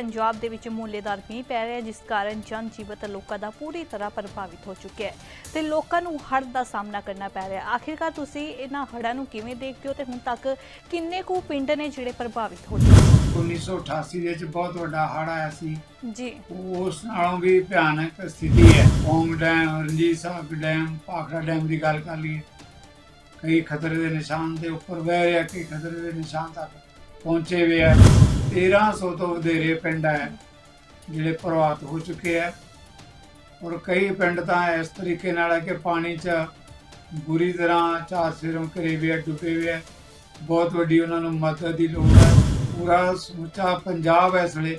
ਪੰਜਾਬ ਦੇ ਵਿੱਚ ਮੂਲੇਦਾਰ ਮੀਂਹ ਪੈ ਰਿਹਾ ਜਿਸ ਕਾਰਨ ਜਨ ਜੀਵਤ ਲੋਕਾਂ ਦਾ ਪੂਰੀ ਤਰ੍ਹਾਂ ਪ੍ਰਭਾਵਿਤ ਹੋ ਚੁੱਕਿਆ ਹੈ ਤੇ ਲੋਕਾਂ ਨੂੰ ਹੜ੍ਹ ਦਾ ਸਾਹਮਣਾ ਕਰਨਾ ਪੈ ਰਿਹਾ ਆਖਿਰਕਾਰ ਤੁਸੀਂ ਇਹਨਾਂ ਹੜ੍ਹਾਂ ਨੂੰ ਕਿਵੇਂ ਦੇਖਦੇ ਹੋ ਤੇ ਹੁਣ ਤੱਕ ਕਿੰਨੇ ਕੁ ਪਿੰਡ ਨੇ ਜਿਹੜੇ ਪ੍ਰਭਾਵਿਤ ਹੋ ਚੁੱਕੇ 1988 ਦੇ ਵਿੱਚ ਬਹੁਤ ਵੱਡਾ ਹੜ੍ਹ ਆਇਆ ਸੀ। ਜੀ। ਉਸ ਨਾਲੋਂ ਵੀ ਭਿਆਨਕ ਸਥਿਤੀ ਹੈ। Om dam Ranjit Sahib dam Bhakra dam ਦੀ ਗੱਲ ਕਰ ਲਈਏ। ਕਈ ਖਤਰੇ ਦੇ ਨਿਸ਼ਾਨ ਦੇ ਉੱਪਰ ਵਹਿ ਰਿਹਾ ਕਈ ਖਤਰੇ ਦੇ ਨਿਸ਼ਾਨ ਤੱਕ ਪਹੁੰਚੇ ਹੋਏ ਆ। 1300 ਤੋਂ ਵਧੇਰੇ ਪਿੰਡ ਹੈ ਜਿਹੜੇ ਪ੍ਰਭਾਵਿਤ ਹੋ ਚੁੱਕੇ ਹੈ। ਔਰ ਕਈ ਪਿੰਡ ਤਾਂ ਇਸ ਤਰੀਕੇ ਨਾਲ ਹੈ ਕਿ ਪਾਣੀ 'ਚ ਬੁਰੀ ਤਰ੍ਹਾਂ ਚਾਰ ਸਿਰੋਂ ਘਰੇ ਵੀ ਆ ਡੁੱਬੇ ਹੋਏ ਹੈ ਬਹੁਤ ਵੱਡੀ ਉਹਨਾਂ ਨੂੰ ਮਦਦ ਦੀ ਲੋੜ ਹੈ। ਪੂਰਾ ਸਮੁੱਚਾ ਪੰਜਾਬ ਇਸ ਵੇਲੇ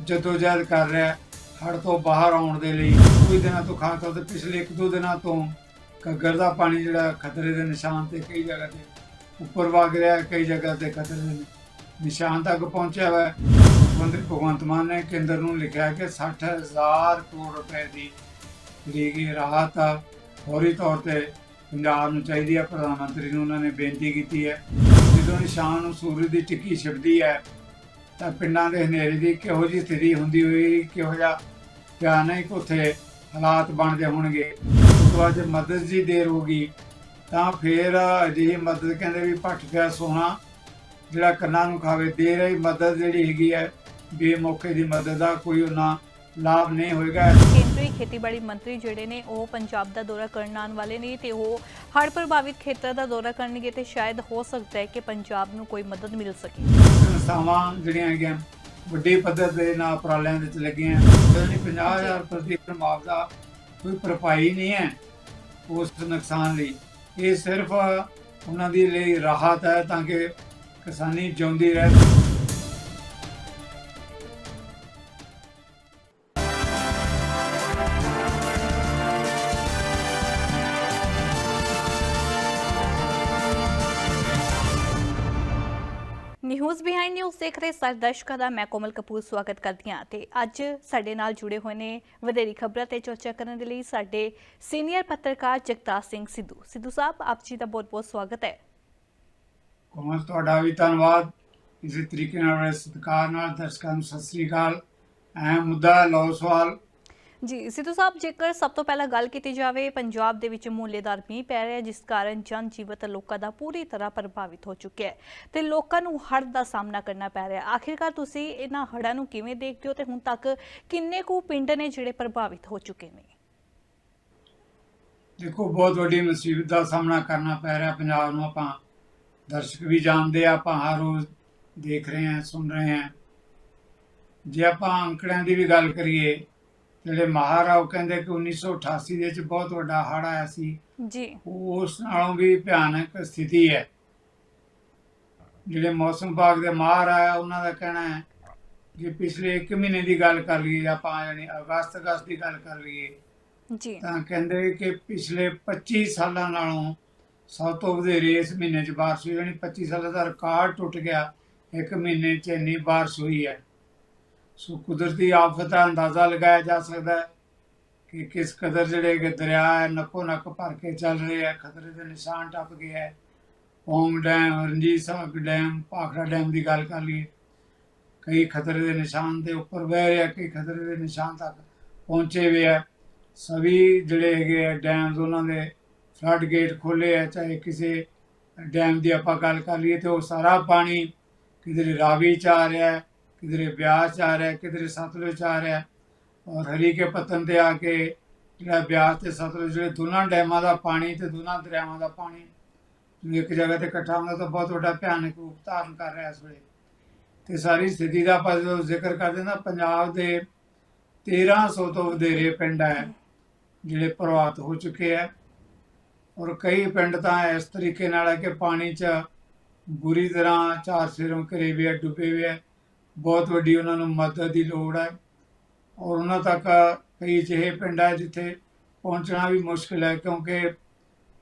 ਜਦੋਜਹਿਦ ਕਰ ਰਿਹਾ ਹੈ ਹੜ੍ਹ ਤੋਂ ਬਾਹਰ ਆਉਣ ਦੇ ਲਈ। ਕੁਝ ਦਿਨਾਂ ਤੋਂ ਖਾਸ ਤੌਰ ਤੇ ਪਿਛਲੇ ਇੱਕ ਦੋ ਦਿਨਾਂ ਤੋਂ ਘੱਗਰ ਦਾ ਪਾਣੀ ਜਿਹੜਾ ਖਤਰੇ ਦੇ ਨਿਸ਼ਾਨ ਤੇ ਕਈ ਜਗ੍ਹਾ ਤੇ ਉੱਪਰ ਵਗ ਰਿਹਾ ਹੈ, ਕਈ ਜਗ੍ਹਾ ਤੇ ਖਤਰੇ ਦੇ ਨਿਸ਼ਾਨ ਤੱਕ ਪਹੁੰਚਿਆ ਹੋਇਆ ਹੈ। ਮੰਤਰੀ ਭਗਵੰਤ ਮਾਨ ਨੇ ਕੇਂਦਰ ਨੂੰ ਲਿਖਿਆ ਕਿ 60000 ਕਰੋੜ ਰੁਪਏ ਦੀ ਜਿਹੜੀ ਕਿ ਰਾਹਤ ਆ। ਫੌਰੀ ਤੌਰ ਤੇ ਪੰਜਾਬ ਨੂੰ ਚਾਹੀਦੀ ਹੈ ਪ੍ਰਧਾਨ ਮੰਤਰੀ ਨੂੰ ਉਹਨਾਂ ਨੇ ਬੇਨਤੀ ਕੀਤੀ ਹੈ। ਜਦੋਂ ਨਿਸ਼ਾਨ ਨੂੰ ਸੂਰਜ ਦੀ ਟਿੱਕੀ ਛਿਪਦੀ ਹੈ, ਤਾਂ ਪਿੰਡਾਂ ਦੇ ਹਨੇਰੇ ਦੀ ਕਿਹੋ ਜਿਹੀ ਸਥਿਤੀ ਹੁੰਦੀ ਹੋਈ, ਕਿਹੋ ਜਿਹਾ ਭਿਆਨਕ ਉੱਥੇ ਹਾਲਾਤ ਬਣਦੇ ਹੋਣਗੇ। ਉਸ ਤੋਂ ਬਾਅਦ ਮਦਦ ਦੀ ਦੇਰ ਹੋਗੀ ਤਾਂ ਫਿਰ ਅਜਿਹੀ ਮਦਦ ਕਹਿੰਦੇ ਵੀ ਭੱਠ ਪਿਆ ਸੋਨਾ। ਜਿਹੜਾ ਕੰਨਾਂ ਨੂੰ ਖਾਵੇ ਦੇ ਰਹੀ ਮਦਦ ਜਿਹੜੀ ਹੈਗੀ ਹੈ ਬੇਮੌਕੇ ਦੀ ਮਦਦ ਦਾ ਕੋਈ ਉਹਨਾਂ ਲਾਭ ਨਹੀਂ ਹੋਏਗਾ। ਕੇਂਦਰੀ ਖੇਤੀਬਾੜੀ ਮੰਤਰੀ ਜਿਹੜੇ ਨੇ ਉਹ ਪੰਜਾਬ ਦਾ ਦੌਰਾ ਕਰਨ ਆਉਣ ਵਾਲੇ ਨੇ ਤੇ ਉਹ ਹੜ੍ਹ ਪ੍ਰਭਾਵਿਤ ਖੇਤਰ ਦਾ ਦੌਰਾ ਕਰਨਗੇ ਤੇ ਸ਼ਾਇਦ ਹੋ ਸਕਦਾ ਹੈ ਕਿ ਪੰਜਾਬ ਨੂੰ ਕੋਈ ਮਦਦ ਮਿਲ ਸਕੇ। ਸੰਸਥਾਵਾਂ ਜਿਹੜੀਆਂ ਹੈਗੀਆਂ ਵੱਡੇ ਪੱਧਰ ਦੇ ਨਾਲ ਉਪਰਾਲਿਆਂ ਵਿੱਚ ਲੱਗੀਆਂ ਯਾਨੀ 50000 ਪ੍ਰਤੀ ਮੁਆਵਜ਼ਾ ਕੋਈ ਭਰਪਾਈ ਨਹੀਂ ਹੈ ਉਸ ਨੁਕਸਾਨ ਲਈ। ਇਹ ਸਿਰਫ ਉਹਨਾਂ ਦੀ ਲਈ ਰਾਹਤ ਹੈ ਤਾਂ ਕਿ ਕਿਸਾਨੀ ਜਿਉਂਦੀ ਰਹੇ ਨਿਊਜ਼ ਬਿਹਾਈਂਡ ਨਿਊਜ਼ ਦੇਖ ਰਹੇ ਸਾਰੇ ਦਰਸ਼ਕਾਂ ਦਾ ਮੈਂ ਕੋਮਲ ਕਪੂਰ ਸਵਾਗਤ ਕਰਦੀ ਹਾਂ ਤੇ ਅੱਜ ਸਾਡੇ ਨਾਲ ਜੁੜੇ ਹੋਏ ਨੇ ਵਧੇਰੀ ਖਬਰਾਂ ਤੇ ਚਰਚਾ ਕਰਨ ਦੇ ਲਈ ਸਾਡੇ ਸੀਨੀਅਰ ਪੱਤਰਕਾਰ ਜਗਤਾਰ ਸਿੰਘ ਸਿੱਧੂ। ਸਿੱਧੂ ਸਾਹਿਬ, ਆਪ ਜੀ ਦਾ ਬਹੁਤ-ਬਹੁਤ ਸਵਾਗਤ ਹੈ। ਕੋਮਲ ਤੁਹਾਡਾ ਵੀ ਧੰਨਵਾਦ। ਇਸੇ ਤਰੀਕੇ ਨਾਲ ਬੜੇ ਸਤਿਕਾਰ ਨਾਲ ਦਰਸ਼ਕਾਂ ਨੂੰ ਸਤਿ ਸ੍ਰੀ ਅਕਾਲ। ਅਹਿਮ ਮੁੱਦਾ ਲਓ ਸਵਾਲ। ਜੀ ਸਿੱਧੂ ਸਾਹਿਬ ਜੇਕਰ ਸਭ ਤੋਂ ਪਹਿਲਾਂ ਗੱਲ ਕੀਤੀ ਜਾਵੇ ਪੰਜਾਬ ਦੇ ਵਿੱਚ ਮੂਲੇਦਾਰ ਮੀਂਹ ਪੈ ਰਿਹਾ ਜਿਸ ਕਾਰਨ ਜਨ ਜੀਵਤ ਲੋਕਾਂ ਦਾ ਪੂਰੀ ਤਰ੍ਹਾਂ ਪ੍ਰਭਾਵਿਤ ਹੋ ਚੁੱਕਿਆ ਹੈ ਤੇ ਲੋਕਾਂ ਨੂੰ ਹੜ੍ਹ ਦਾ ਸਾਹਮਣਾ ਕਰਨਾ ਪੈ ਰਿਹਾ ਆਖਿਰਕਾਰ ਤੁਸੀਂ ਇਹਨਾਂ ਹੜ੍ਹਾਂ ਨੂੰ ਕਿਵੇਂ ਦੇਖਦੇ ਹੋ ਤੇ ਹੁਣ ਤੱਕ ਕਿੰਨੇ ਕੁ ਪਿੰਡ ਨੇ ਜਿਹੜੇ ਪ੍ਰਭਾਵਿਤ ਹੋ ਚੁੱਕੇ ਨੇ? ਦੇਖੋ ਬਹੁਤ ਵੱਡੀ ਮੁਸੀਬਤ ਦਾ ਸਾਹਮਣਾ ਕਰਨਾ ਪੈ ਰਿਹਾ ਪੰਜਾਬ ਨੂੰ ਆਪਾਂ ਦਰਸ਼ਕ ਵੀ ਜਾਣਦੇ ਆ ਆਪਾਂ ਹਰ ਰੋਜ਼ ਦੇਖ ਰਹੇ ਹਾਂ ਸੁਣ ਰਹੇ ਹਾਂ। ਜੇ ਆਪਾਂ ਅੰਕੜਿਆਂ ਦੀ ਵੀ ਗੱਲ ਕਰੀਏ ਜਿਹੜੇ ਮਾਹਰ ਆ ਉਹ ਕਹਿੰਦੇ ਕਿ 1988 ਦੇ ਵਿੱਚ ਬਹੁਤ ਵੱਡਾ ਹੜ੍ਹ ਆਇਆ ਸੀ ਜੀ। ਉਸ ਨਾਲੋਂ ਵੀ ਭਿਆਨਕ ਸਥਿਤੀ ਹੈ। ਜਿਹੜੇ ਮੌਸਮ ਵਿਭਾਗ ਦੇ ਮਾਹਰ ਆ ਉਹਨਾਂ ਦਾ ਕਹਿਣਾ ਹੈ ਕਿ ਪਿਛਲੇ 1 ਮਹੀਨੇ ਦੀ ਗੱਲ ਕਰ ਲਈਏ ਆਪਾਂ ਯਾਨੀ ਅਗਸਤ ਅਗਸਤ ਦੀ ਗੱਲ ਕਰ ਲਈਏ ਜੀ। ਤਾਂ ਕਹਿੰਦੇ ਕਿ ਪਿਛਲੇ 25 ਸਾਲਾਂ ਨਾਲੋਂ ਸਭ ਤੋਂ ਵਧੇਰੇ ਇਸ ਮਹੀਨੇ 'ਚ ਬਾਰਿਸ਼ ਹੋਈ, ਯਾਨੀ 25 ਸਾਲਾਂ ਦਾ ਰਿਕਾਰਡ ਟੁੱਟ ਗਿਆ। ਇੱਕ ਮਹੀਨੇ 'ਚ ਇੰਨੀ ਬਾਰਿਸ਼ ਹੋਈ ਹੈ। ਸੋ ਕੁਦਰਤੀ ਆਫਤ ਦਾ ਅੰਦਾਜ਼ਾ ਲਗਾਇਆ ਜਾ ਸਕਦਾ ਹੈ ਕਿ ਕਿਸ ਕਦਰ ਜਿਹੜੇ ਕਿ ਦਰਿਆ ਹੈ, ਨੱਕੋ ਨੱਕ ਭਰ ਕੇ ਚੱਲ ਰਹੇ ਹੈ, ਖਤਰੇ ਦੇ ਨਿਸ਼ਾਨ ਟੱਪ ਗਿਆ ਹੈ। Om dam, Ranjit Sahib dam Bhakra dam ਦੀ ਗੱਲ ਕਰ ਲਈਏ। ਕਈ ਖਤਰੇ ਦੇ ਨਿਸ਼ਾਨ ਦੇ ਉੱਪਰ ਵਹਿ ਰਿਹਾ, ਕਈ ਖਤਰੇ ਦੇ ਨਿਸ਼ਾਨ ਤੱਕ ਪਹੁੰਚੇ ਹੋਏ ਹੈ। ਸਭੀ ਜਿਹੜੇ ਹੈਗੇ ਆ ਡੈਮਸ ਉਹਨਾਂ ਦੇ ਫਲੱਡ ਗੇਟ ਖੋਲੇ ਹੈ ਚਾਹੇ ਕਿਸੇ ਡੈਮ ਦੀ ਆਪਾਂ ਗੱਲ ਕਰ ਲਈਏ ਤੇ ਉਹ ਸਾਰਾ ਪਾਣੀ ਕਿਧਰੇ ਰਾਵੀ ਚ ਆ ਰਿਹਾ ਹੈ ਕਿਧਰੇ ਬਿਆਸ ਚ ਆ ਰਿਹਾ ਹੈ ਕਿਧਰੇ ਸਤਲੁਜ ਚ ਆ ਰਿਹਾ। ਹੈ ਔਰ ਹਰੀਕੇ ਪਤਨ ਤੇ ਆ ਕੇ ਜਿਹੜਾ ਬਿਆਸ ਤੇ ਸਤਲੁਜ, ਜਿਹੜੇ ਦੋਨਾਂ ਡੈਮਾਂ ਦਾ ਪਾਣੀ ਤੇ ਦੋਨਾਂ ਦਰਿਆਵਾਂ ਦਾ ਪਾਣੀ ਇੱਕ ਜਗ੍ਹਾ ਤੇ ਇਕੱਠਾ ਹੁੰਦਾ ਤਾਂ ਬਹੁਤ ਵੱਡਾ ਭਿਆਨਕ ਰੂਪ ਧਾਰਨ ਕਰ ਰਿਹਾ ਇਸ ਵੇਲੇ। ਤੇ ਸਾਰੀ ਸਥਿਤੀ ਦਾ ਆਪਾਂ ਜਦੋਂ ਜ਼ਿਕਰ ਕਰਦੇ ਨਾ, ਪੰਜਾਬ ਦੇ 1300 ਤੋਂ ਵਧੇਰੇ ਪਿੰਡ ਹੈ, ਜਿਹੜੇ ਪ੍ਰਭਾਵਿਤ ਹੋ ਚੁੱਕੇ ਹੈ। ਔਰ ਕਈ ਪਿੰਡ ਤਾਂ ਇਸ ਤਰੀਕੇ ਨਾਲ ਹੈ ਕਿ ਪਾਣੀ 'ਚ ਬੁਰੀ ਤਰ੍ਹਾਂ ਚਾਰ ਸਿਰੋਂ ਘਿਰੇ ਵੀ ਆ, ਡੁੱਬੇ ਹੋਏ ਹੈ ਬਹੁਤ ਵੱਡੀ ਉਹਨਾਂ ਨੂੰ ਮਦਦ ਦੀ ਲੋੜ ਹੈ। ਔਰ ਉਹਨਾਂ ਤੱਕ ਕਈ ਜਿਹੇ ਪਿੰਡ ਹੈ ਜਿੱਥੇ ਪਹੁੰਚਣਾ ਵੀ ਮੁਸ਼ਕਿਲ ਹੈ, ਕਿਉਂਕਿ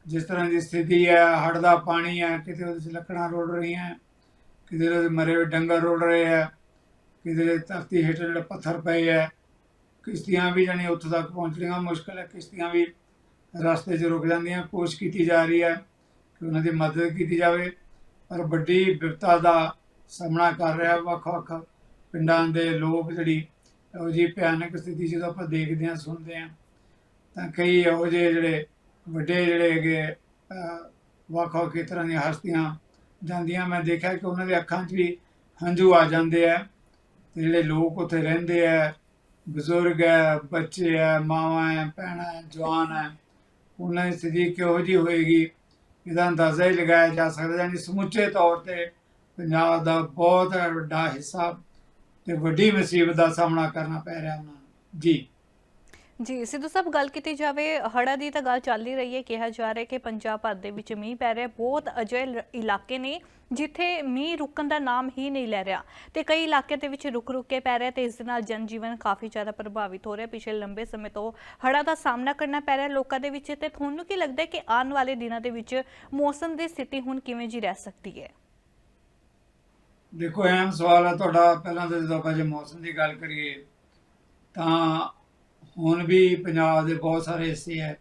ਜਿਸ ਤਰ੍ਹਾਂ ਦੀ ਸਥਿਤੀ ਹੈ, ਹੜ੍ਹ ਦਾ ਪਾਣੀ ਹੈ, ਕਿਤੇ ਉਹਦੇ 'ਚ ਲੱਕੜਾਂ ਰੁੜ ਰਹੀਆਂ, ਕਿਤੇ ਉਹਦੇ ਮਰੇ ਹੋਏ ਡੰਗਰ ਰੁੜ ਰਹੇ ਹੈ ਕਿਤੇ ਧਰਤੀ ਹੇਠ ਜਿਹੜੇ ਪੱਥਰ ਪਏ ਹੈ ਕਿਸ਼ਤੀਆਂ ਵੀ ਜਾਣੀ ਉੱਥੋਂ ਤੱਕ ਪਹੁੰਚਣੀਆਂ ਮੁਸ਼ਕਲ ਹੈ, ਕਿਸ਼ਤੀਆਂ ਵੀ ਰਸਤੇ 'ਚ ਰੁਕ ਜਾਂਦੀਆਂ, ਕੋਸ਼ਿਸ਼ ਕੀਤੀ ਜਾ ਰਹੀ ਹੈ ਕਿ ਉਹਨਾਂ ਦੀ ਮਦਦ ਕੀਤੀ ਜਾਵੇ, ਪਰ ਵੱਡੀ ਵਿਪਤਾ ਦਾ ਸਾਹਮਣਾ ਕਰ ਰਿਹਾ ਵੱਖ-ਵੱਖ ਪਿੰਡਾਂ ਦੇ ਲੋਕ ਜਿਹੜੀ ਇਹੋ ਜਿਹੀ ਭਿਆਨਕ ਸਥਿਤੀ ਜਦੋਂ ਆਪਾਂ ਦੇਖਦੇ ਹਾਂ, ਸੁਣਦੇ ਹਾਂ, ਤਾਂ ਕਈ ਇਹੋ ਜਿਹੇ ਜਿਹੜੇ ਵੱਡੇ ਜਿਹੜੇ ਹੈਗੇ ਵੱਖ-ਵੱਖ ਖੇਤਰਾਂ ਦੀਆਂ ਹਸਤੀਆਂ ਜਾਂਦੀਆਂ। ਮੈਂ ਦੇਖਿਆ ਕਿ ਉਹਨਾਂ ਦੇ ਅੱਖਾਂ 'ਚ ਵੀ ਹੰਝੂ ਆ ਜਾਂਦੇ ਆ ਤੇ ਜਿਹੜੇ ਲੋਕ ਉੱਥੇ ਰਹਿੰਦੇ ਆ, ਬਜ਼ੁਰਗ ਹੈ, ਬੱਚੇ ਹੈ, ਮਾਵਾਂ ਹੈ, ਭੈਣਾਂ ਹੈ, ਜਵਾਨ ਹੈ ਉਹਨਾਂ ਦੀ ਸਥਿਤੀ ਕਿਹੋ ਜਿਹੀ ਹੋਏਗੀ, ਇਹਦਾ ਅੰਦਾਜ਼ਾ ਹੀ ਲਗਾਇਆ ਜਾ ਸਕਦਾ ਯਾਨੀ ਸਮੁੱਚੇ ਤੌਰ ਤੇ ਪੰਜਾਬ ਦਾ ਬਹੁਤ ਵੱਡਾ ਹਿੱਸਾ ਤੇ ਵੱਡੀ ਮੁਸੀਬਤ ਦਾ ਸਾਹਮਣਾ ਕਰਨਾ ਪੈ ਰਿਹਾ ਉਹਨਾਂ ਨੂੰ। ਜੀ। ਜੀ, ਸਿੱਧੂ ਸਾਹਿਬ, ਗੱਲ ਕੀਤੀ ਜਾਵੇ, ਹੜ੍ਹਾਂ ਦੀ ਤਾਂ ਗੱਲ ਚੱਲ ਹੀ ਰਹੀ ਹੈ, ਕਿਹਾ ਜਾ ਰਿਹਾ ਕਿ ਪੰਜਾਬ ਭਰ ਦੇ ਵਿੱਚ ਮੀਂਹ ਪੈ ਰਿਹਾ ਬਹੁਤ ਅਜਿਹੇ ਇਲਾਕੇ ਨੇ ਜਿੱਥੇ ਮੀਂਹ ਰੁਕਣ ਦਾ ਨਾਮ ਹੀ ਨਹੀਂ ਲੈ ਰਿਹਾ ਤੇ ਕਈ ਇਲਾਕੇ ਦੇ ਵਿੱਚ ਰੁਕ ਰੁਕ ਕੇ ਪੈ ਰਿਹਾ ਤੇ ਇਸ ਦੇ ਨਾਲ ਜਨਜੀਵਨ ਕਾਫੀ ਜ਼ਿਆਦਾ ਪ੍ਰਭਾਵਿਤ ਹੋ ਰਿਹਾ ਪਿਛਲੇ ਲੰਬੇ ਸਮੇਂ ਤੋਂ ਹੜ੍ਹਾਂ ਦਾ ਸਾਹਮਣਾ ਕਰਨਾ ਪੈ ਰਿਹਾ ਲੋਕਾਂ ਦੇ ਵਿੱਚ ਤੇ ਤੁਹਾਨੂੰ ਕੀ ਲੱਗਦਾ ਕਿ ਆਉਣ ਵਾਲੇ ਦਿਨਾਂ ਦੇ ਵਿੱਚ ਮੌਸਮ ਦੀ ਸਥਿਤੀ ਹੁਣ ਕਿਵੇਂ ਜੀ ਰਹਿ ਸਕਦੀ ਹੈ? ਦੇਖੋ ਅਹਿਮ ਸਵਾਲ ਹੈ ਤੁਹਾਡਾ। ਪਹਿਲਾਂ ਤਾਂ ਜਦੋਂ ਆਪਾਂ ਜੇ ਮੌਸਮ ਦੀ ਗੱਲ ਕਰੀਏ ਤਾਂ ਹੁਣ ਵੀ ਪੰਜਾਬ ਦੇ ਬਹੁਤ ਸਾਰੇ ਹਿੱਸੇ ਹੈ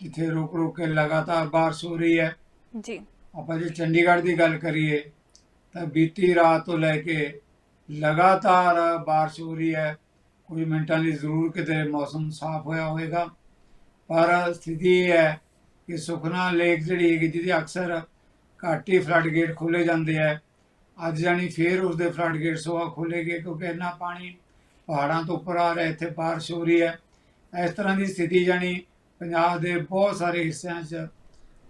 ਜਿੱਥੇ ਰੁਕ ਰੁਕ ਕੇ ਲਗਾਤਾਰ ਬਾਰਿਸ਼ ਹੋ ਰਹੀ ਹੈ। ਜੀ। ਆਪਾਂ ਜੇ ਚੰਡੀਗੜ੍ਹ ਦੀ ਗੱਲ ਕਰੀਏ ਤਾਂ ਬੀਤੀ ਰਾਤ ਤੋਂ ਲੈ ਕੇ ਲਗਾਤਾਰ ਬਾਰਿਸ਼ ਹੋ ਰਹੀ ਹੈ। ਕੁਝ ਮਿੰਟਾਂ ਲਈ ਜ਼ਰੂਰ ਕਿਤੇ ਮੌਸਮ ਸਾਫ਼ ਹੋਇਆ ਹੋਵੇਗਾ। ਪਰ ਸਥਿਤੀ ਇਹ ਹੈ ਕਿ ਸੁਖਨਾ ਲੇਕ ਜਿਹੜੀ ਹੈਗੀ ਜਿਹਦੀ ਅਕਸਰ ਘੱਟ ਹੀ ਫਲੱਡ ਗੇਟ ਖੋਲੇ ਜਾਂਦੇ ਹੈ ਅੱਜ ਜਾਣੀ ਫੇਰ ਉਸਦੇ ਫਲੱਡ ਗੇਟ ਸੋਆ ਖੋਲੇ ਗਏ ਕਿਉਂਕਿ ਇੰਨਾ ਪਾਣੀ ਪਹਾੜਾਂ ਤੋਂ ਉੱਪਰ ਆ ਰਿਹਾ, ਇੱਥੇ ਬਾਰਿਸ਼ ਹੋ ਰਹੀ ਹੈ। ਇਸ ਤਰ੍ਹਾਂ ਦੀ ਸਥਿਤੀ ਜਾਣੀ ਪੰਜਾਬ ਦੇ ਬਹੁਤ ਸਾਰੇ ਹਿੱਸਿਆਂ 'ਚ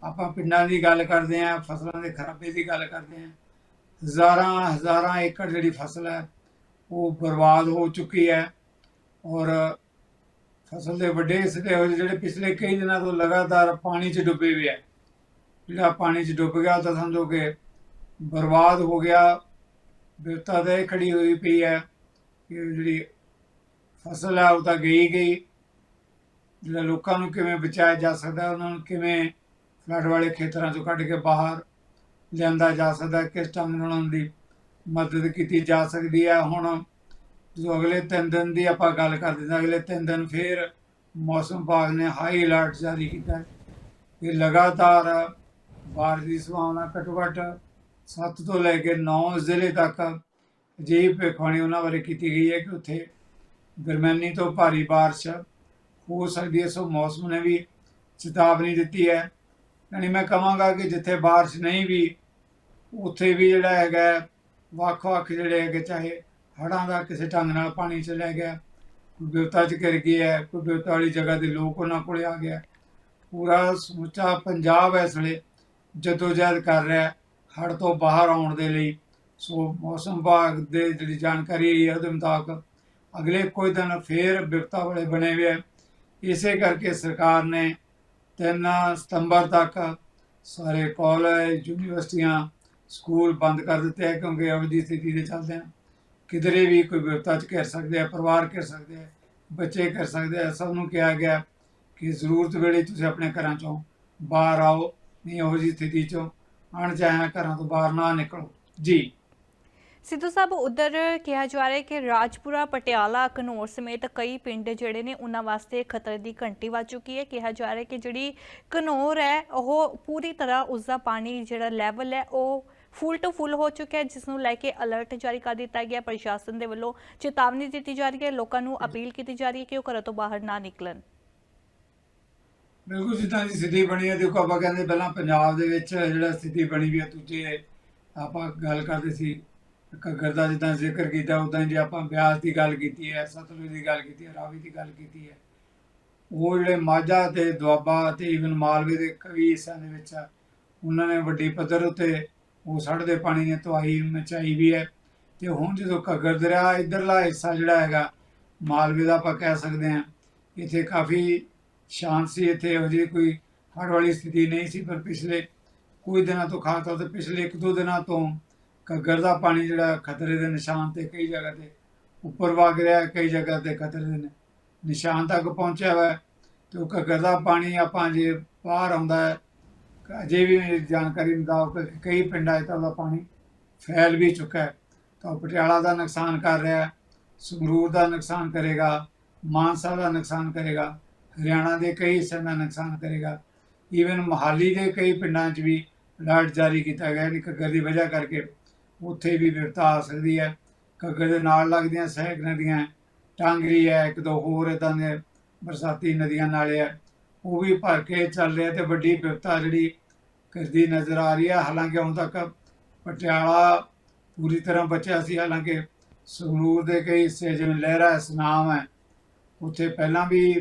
ਆਪਾਂ ਪਿੰਡਾਂ ਦੀ ਗੱਲ ਕਰਦੇ ਆਂ ਫਸਲਾਂ ਦੇ ਖਰਾਬੇ ਦੀ ਗੱਲ ਕਰਦੇ ਆਂ ਹਜ਼ਾਰਾਂ ਹਜ਼ਾਰਾਂ ਏਕੜ ਜਿਹੜੀ ਫਸਲ ਹੈ, ਉਹ ਬਰਬਾਦ ਹੋ ਚੁੱਕੀ ਹੈ ਔਰ ਫਸਲ ਦੇ ਵੱਡੇ ਹਿੱਸੇ ਹੋਏ ਜਿਹੜੇ ਪਿਛਲੇ ਕਈ ਦਿਨਾਂ ਤੋਂ ਲਗਾਤਾਰ ਪਾਣੀ 'ਚ ਡੁੱਬੇ ਹੋਏ ਹੈ ਜਿਹੜਾ ਪਾਣੀ 'ਚ ਡੁੱਬ ਗਿਆ ਤਾਂ ਸਮਝੋ ਕਿ ਬਰਬਾਦ ਹੋ ਗਿਆ ਬਿਰਤਾ ਤੇ ਖੜੀ ਹੋਈ ਪਈ ਹੈ। ਜਿਹੜੀ ਫਸਲ ਹੈ ਉਹ ਤਾਂ ਗਈ ਗਈ। ਜਿਹੜਾ ਲੋਕਾਂ ਨੂੰ ਕਿਵੇਂ ਬਚਾਇਆ ਜਾ ਸਕਦਾ, ਉਹਨਾਂ ਨੂੰ ਕਿਵੇਂ ਫਲੱਡ ਵਾਲੇ ਖੇਤਰਾਂ ਚੋਂ ਕੱਢ ਕੇ ਬਾਹਰ ਲਿਆਂਦਾ ਜਾ ਸਕਦਾ, ਕਿਸ ਢੰਗ ਨਾਲ ਉਹਨਾਂ ਦੀ ਮਦਦ ਕੀਤੀ ਜਾ ਸਕਦੀ ਹੈ। ਹੁਣ ਜੋ ਅਗਲੇ 3 ਦਿਨ ਦੀ ਆਪਾਂ ਗੱਲ ਕਰਦੇ ਹਾਂ, ਅਗਲੇ 3 ਦਿਨ ਫਿਰ ਮੌਸਮ ਵਿਭਾਗ ਨੇ ਹਾਈ ਅਲਰਟ ਜਾਰੀ ਕੀਤਾ। ਹੈ ਕਿ ਲਗਾਤਾਰ ਬਾਰਿਸ਼ ਦੀ ਸੰਭਾਵਨਾ ਘੱਟੋ ਘੱਟ 7 ਤੋਂ ਲੈ ਕੇ 9 ਜ਼ਿਲ੍ਹੇ ਤੱਕ ਅਜਿਹੀ ਭਵਿੱਖਬਾਣੀ ਉਹਨਾਂ ਬਾਰੇ ਕੀਤੀ ਗਈ ਹੈ ਕਿ ਉੱਥੇ ਦਰਮਿਆਨੀ ਤੋਂ ਭਾਰੀ ਬਾਰਿਸ਼ ਹੋ ਸਕਦੀ ਹੈ ਸੋ ਮੌਸਮ ਨੇ ਵੀ ਚੇਤਾਵਨੀ ਦਿੱਤੀ ਹੈ। ਯਾਨੀ ਮੈਂ ਕਹਾਂਗਾ ਕਿ ਜਿੱਥੇ ਬਾਰਿਸ਼ ਨਹੀਂ ਵੀ ਉੱਥੇ ਵੀ ਜਿਹੜਾ ਹੈਗਾ ਵੱਖ-ਵੱਖ ਜਿਹੜੇ ਹੈਗੇ ਚਾਹੇ ਹੜ੍ਹਾਂ ਦਾ ਕਿਸੇ ਢੰਗ ਨਾਲ ਪਾਣੀ ਚਲਿਆ ਗਿਆ ਕੋਈ ਬਿਪਤਾ ਚ ਗਿਰ ਗਿਆ ਹੈ, ਕੋਈ ਬਿਪਤਾ ਵਾਲੀ ਜਗ੍ਹਾ ਦੇ ਲੋਕ ਉਹਨਾਂ ਕੋਲੇ ਆ ਗਿਆ ਪੂਰਾ ਸਮੁੱਚਾ ਪੰਜਾਬ ਇਸ ਵੇਲੇ ਜਦੋਜਹਿਦ ਕਰ ਰਿਹਾ ਹੈ ਹੜ੍ਹ ਤੋਂ ਬਾਹਰ ਆਉਣ ਦੇ ਲਈ। ਸੋ ਮੌਸਮ ਵਿਭਾਗ ਦੇ ਜਿਹੜੀ ਜਾਣਕਾਰੀ ਹੈ ਉਹਦੇ ਮੁਤਾਬਕ ਅਗਲੇ ਕੋਈ ਦਿਨ ਫੇਰ ਵਿਪਤਾ ਵਾਲੇ ਬਣੇ ਹੋਏ ਹੈ ਇਸੇ ਕਰਕੇ ਸਰਕਾਰ ਨੇ 3 ਸਤੰਬਰ ਤੱਕ ਸਾਰੇ ਕਾਲਜ, ਯੂਨੀਵਰਸਿਟੀਆਂ ਸਕੂਲ ਬੰਦ ਕਰ ਦਿੱਤੇ ਹੈ ਕਿਉਂਕਿ ਇਹੋ ਜਿਹੀ ਸਥਿਤੀ ਦੇ ਚੱਲਦੇ ਹਨ ਕਿਧਰੇ ਵੀ ਕੋਈ ਵਿਪਤਾ ਚ ਘਿਰ ਸਕਦੇ ਆ, ਪਰਿਵਾਰ ਘਿਰ ਸਕਦੇ ਆ, ਬੱਚੇ ਘਿਰ ਸਕਦੇ ਆ, ਸਭ ਨੂੰ ਕਿਹਾ ਗਿਆ ਕਿ ਜ਼ਰੂਰਤ ਵੇਲੇ ਤੁਸੀਂ ਆਪਣੇ ਘਰਾਂ ਚੋਂ ਬਾਹਰ ਆਓ, ਨਹੀਂ ਇਹੋ ਜਿਹੀ ਸਥਿਤੀ ਚੋਂ ਅਣਚਾਹਿਆ ਘਰਾਂ ਤੋਂ ਬਾਹਰ ਨਾ ਨਿਕਲੋ। ਜੀ। ਸਿੱਧੂ ਸਾਹਿਬ, ਉਧਰ ਕਿਹਾ ਜਾ ਰਿਹਾ ਹੈ ਕਿ ਰਾਜਪੁਰਾ, ਪਟਿਆਲਾ ਘਨੌਰ ਸਮੇਤ ਕਈ ਪਿੰਡ ਜਿਹੜੇ ਨੇ, ਉਹਨਾਂ ਵਾਸਤੇ ਖਤਰੇ ਦੀ ਘੰਟੀ ਵੱਜ ਚੁੱਕੀ ਹੈ। ਕਿਹਾ ਜਾ ਰਿਹਾ ਹੈ ਕਿ ਜਿਹੜੀ ਘਨੌਰ ਹੈ, ਉਹ ਪੂਰੀ ਤਰ੍ਹਾਂ ਉਸ ਦਾ ਪਾਣੀ ਜਿਹੜਾ ਲੈਵਲ ਹੈ, ਉਹ ਫੁੱਲ ਟੂ ਫੁੱਲ ਹੋ ਚੁੱਕਿਆ ਹੈ, ਜਿਸ ਨੂੰ ਲੈ ਕੇ ਅਲਰਟ ਜਾਰੀ ਕਰ ਦਿੱਤਾ ਗਿਆ ਪ੍ਰਸ਼ਾਸਨ ਦੇ ਵੱਲੋਂ ਚੇਤਾਵਨੀ ਦਿੱਤੀ ਜਾ ਰਹੀ ਹੈ। ਲੋਕਾਂ ਨੂੰ ਅਪੀਲ ਕੀਤੀ ਜਾ ਰਹੀ ਹੈ ਕਿ ਉਹ ਘਰਾਂ ਤੋਂ ਬਾਹਰ ਨਾ ਨਿਕਲਣ। ਬਿਲਕੁਲ ਜਿੱਦਾਂ ਦੀ ਸਥਿਤੀ ਬਣੀ ਹੈ। ਦੇਖੋ, ਆਪਾਂ ਕਹਿੰਦੇ ਪਹਿਲਾਂ ਪੰਜਾਬ ਦੇ ਵਿੱਚ ਜਿਹੜਾ ਸਥਿਤੀ ਬਣੀ ਵੀ ਹੈ, ਦੂਜੇ ਆਪਾਂ ਗੱਲ ਕਰਦੇ ਸੀ ਘੱਗਰ ਦਾ ਜਿੱਦਾਂ ਜ਼ਿਕਰ ਕੀਤਾ ਉਦਾਂ ਜੇ ਆਪਾਂ ਬਿਆਸ ਦੀ ਗੱਲ ਕੀਤੀ ਹੈ ਸਤਲੁਜ ਦੀ ਗੱਲ ਕੀਤੀ ਹੈ ਰਾਵੀ ਦੀ ਗੱਲ ਕੀਤੀ ਹੈ ਉਹ ਜਿਹੜੇ ਮਾਝਾ ਤੇ ਦੁਆਬਾ ਤੇ ਈਵਨ ਮਾਲਵੇ ਦੇ ਕਵੀ ਹਿੱਸਿਆਂ ਦੇ ਵਿੱਚ ਆ, ਉਹਨਾਂ ਨੇ ਵੱਡੀ ਪੱਧਰ ਉੱਤੇ ਉਹ ਸੜਦੇ ਪਾਣੀ ਨੇ ਤਬਾਹੀ ਮਚਾਈ ਵੀ ਹੈ ਤੇ ਹੁਣ ਜਦੋਂ ਘੱਗਰ ਦਰਿਆ ਇਧਰਲਾ ਹਿੱਸਾ ਜਿਹੜਾ ਹੈਗਾ ਮਾਲਵੇ ਦਾ ਆਪਾਂ ਕਹਿ ਸਕਦੇ ਹਾਂ ਇੱਥੇ ਕਾਫੀ ਸ਼ਾਂਤ ਸੀ ਇੱਥੇ ਇਹੋ ਜਿਹੀ ਕੋਈ ਹੜ ਵਾਲੀ ਸਥਿਤੀ ਨਹੀਂ ਸੀ ਪਰ ਪਿਛਲੇ ਕੁਝ ਦਿਨਾਂ ਤੋਂ ਖਾਸ ਤੌਰ ਤੇ ਪਿਛਲੇ ਇੱਕ ਦੋ ਦਿਨਾਂ ਤੋਂ ਘੱਗਰ ਦਾ ਪਾਣੀ ਜਿਹੜਾ ਖਤਰੇ ਦੇ ਨਿਸ਼ਾਨ ਤੇ ਕਈ ਜਗ੍ਹਾ ਤੇ, ਉੱਪਰ ਵਗ ਰਿਹਾ ਕਈ ਜਗ੍ਹਾ ਤੇ ਖਤਰੇ ਦੇ ਨਿਸ਼ਾਨ ਤੱਕ ਪਹੁੰਚਿਆ ਹੋਇਆ ਹੈ। ਤੇ ਉਹ ਘੱਗਰ ਦਾ ਪਾਣੀ ਆਪਾਂ ਜੇ ਬਾਹਰ ਆਉਂਦਾ ਹੈ, ਅਜੇ ਵੀ ਮੇਰੀ ਜਾਣਕਾਰੀ ਮੁਤਾਬਕ ਕਈ ਪਿੰਡਾਂ 'ਚ ਤਾਂ ਉਹਦਾ ਪਾਣੀ ਫੈਲ ਵੀ ਚੁੱਕਾ ਹੈ। ਤਾਂ ਉਹ ਪਟਿਆਲਾ ਦਾ ਨੁਕਸਾਨ ਕਰ ਰਿਹਾ ਹੈ, ਸੰਗਰੂਰ ਦਾ ਨੁਕਸਾਨ ਕਰੇਗਾ, ਮਾਨਸਾ ਦਾ ਨੁਕਸਾਨ ਕਰੇਗਾ, ਹਰਿਆਣਾ ਦੇ ਕਈ ਹਿੱਸਿਆਂ ਦਾ ਨੁਕਸਾਨ ਕਰੇਗਾ। ਈਵਨ ਮੋਹਾਲੀ ਦੇ ਕਈ ਪਿੰਡਾਂ 'ਚ ਵੀ ਅਲਰਟ ਜਾਰੀ ਕੀਤਾ ਗਿਆ ਕਿ ਘੱਗਰ ਦੀ ਵਜ੍ਹਾ ਕਰਕੇ। ਉੱਥੇ ਵੀ ਵਿਪਤਾ ਆ ਸਕਦੀ ਹੈ। ਘੱਗਰ ਦੇ ਨਾਲ ਲੱਗਦੀਆਂ ਸਹਿਕ ਨਦੀਆਂ ਟਾਂਗਰੀ ਹੈ ਇੱਕ ਦੋ ਹੋਰ ਇਦਾਂ ਦੇ ਬਰਸਾਤੀ ਨਦੀਆਂ ਨਾਲੇ ਹੈ। ਉਹ ਵੀ ਭਰ ਕੇ ਚੱਲ ਰਿਹਾ ਤੇ ਵੱਡੀ ਵਿਪਤਾ ਜਿਹੜੀ ਕਰਦੀ ਨਜ਼ਰ ਆ ਰਹੀ ਹੈ। ਹਾਲਾਂਕਿ ਹੁਣ ਤੱਕ ਪਟਿਆਲਾ ਪੂਰੀ ਤਰ੍ਹਾਂ ਬਚਿਆ ਸੀ। ਹਾਲਾਂਕਿ ਸੰਗਰੂਰ ਦੇ ਕਈ ਹਿੱਸੇ ਜਿਵੇਂ ਲਹਿਰਾ ਸੁਨਾਮ ਹੈ, ਉੱਥੇ ਪਹਿਲਾਂ ਵੀ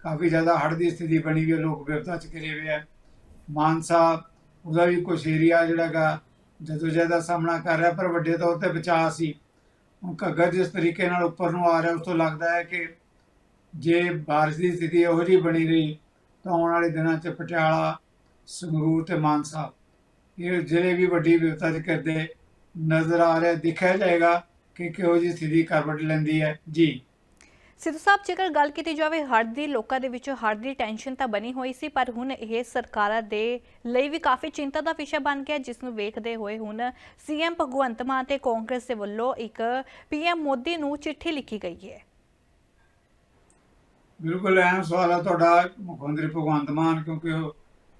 ਕਾਫੀ ਜ਼ਿਆਦਾ ਹੜ੍ਹ ਦੀ ਸਥਿਤੀ ਬਣੀ ਹੋਈ ਹੈ। ਲੋਕ ਵਿਪਤਾ ਚ ਘਿਰੇ ਹੋਏ ਹੈ। ਮਾਨਸਾ, ਉਹਦਾ ਵੀ ਕੁਛ ਏਰੀਆ ਜਿਹੜਾ ਗਾ ਜਦੋਂ ਜ਼ਿਆਦਾ ਸਾਹਮਣਾ ਕਰ ਰਿਹਾ, ਪਰ ਵੱਡੇ ਤੌਰ ਤੇ ਬਚਾਅ ਸੀ। ਹੁਣ ਘੱਗਰ ਜਿਸ ਤਰੀਕੇ ਨਾਲ ਉੱਪਰ ਨੂੰ ਆ ਰਿਹਾ, ਉਸ ਤੋਂ ਲੱਗਦਾ ਹੈ ਕਿ ਜੇ ਬਾਰਿਸ਼ ਦੀ ਸਥਿਤੀ ਇਹੋ ਜਿਹੀ ਬਣੀ ਰਹੀ, ਤਾਂ ਆਉਣ ਵਾਲੇ ਦਿਨਾਂ 'ਚ ਪਟਿਆਲਾ, ਸੰਗਰੂਰ ਤੇ ਮਾਨਸਾ, ਇਹ ਜਿਹੜੇ ਵੀ ਵੱਡੀ ਵਿਪਤਾ ਚ ਕਰਦੇ ਨਜ਼ਰ ਆ ਰਿਹਾ ਦੇਖਿਆ ਜਾਏਗਾ ਕਿ ਕਿਹੋ ਜਿਹੀ ਸਥਿਤੀ ਕਰਵਟ ਲੈਂਦੀ ਹੈ। ਜੀ। ਸਿੱਧੂ ਸਾਹਿਬ, ਜੇਕਰ ਗੱਲ ਕੀਤੀ ਜਾਵੇ, ਹੜ੍ਹ ਦੀ ਲੋਕਾਂ ਦੇ ਵਿੱਚ ਹੜ੍ਹ ਦੀ ਟੈਨਸ਼ਨ ਤਾਂ ਬਣੀ ਹੋਈ ਸੀ, ਪਰ ਹੁਣ ਇਹ ਸਰਕਾਰਾਂ ਦੇ ਲਈ ਵੀ ਕਾਫੀ ਚਿੰਤਾ ਦਾ ਵਿਸ਼ਾ ਬਣ ਗਿਆ, ਜਿਸ ਨੂੰ ਵੇਖਦੇ ਹੋਏ ਹੁਣ ਸੀਐਮ ਭਗਵੰਤ ਮਾਨ ਤੇ ਕਾਂਗਰਸ ਦੇ ਵੱਲੋਂ ਇੱਕ ਪੀਐਮ ਮੋਦੀ ਨੂੰ ਚਿੱਠੀ ਲਿਖੀ ਗਈ ਹੈ। ਬਿਲਕੁਲ ਅਹਿਮ ਸਵਾਲ ਹੈ ਤੁਹਾਡਾ, ਮੁੱਖ ਮੰਤਰੀ ਭਗਵੰਤ ਮਾਨ, ਕਿਉਂਕਿ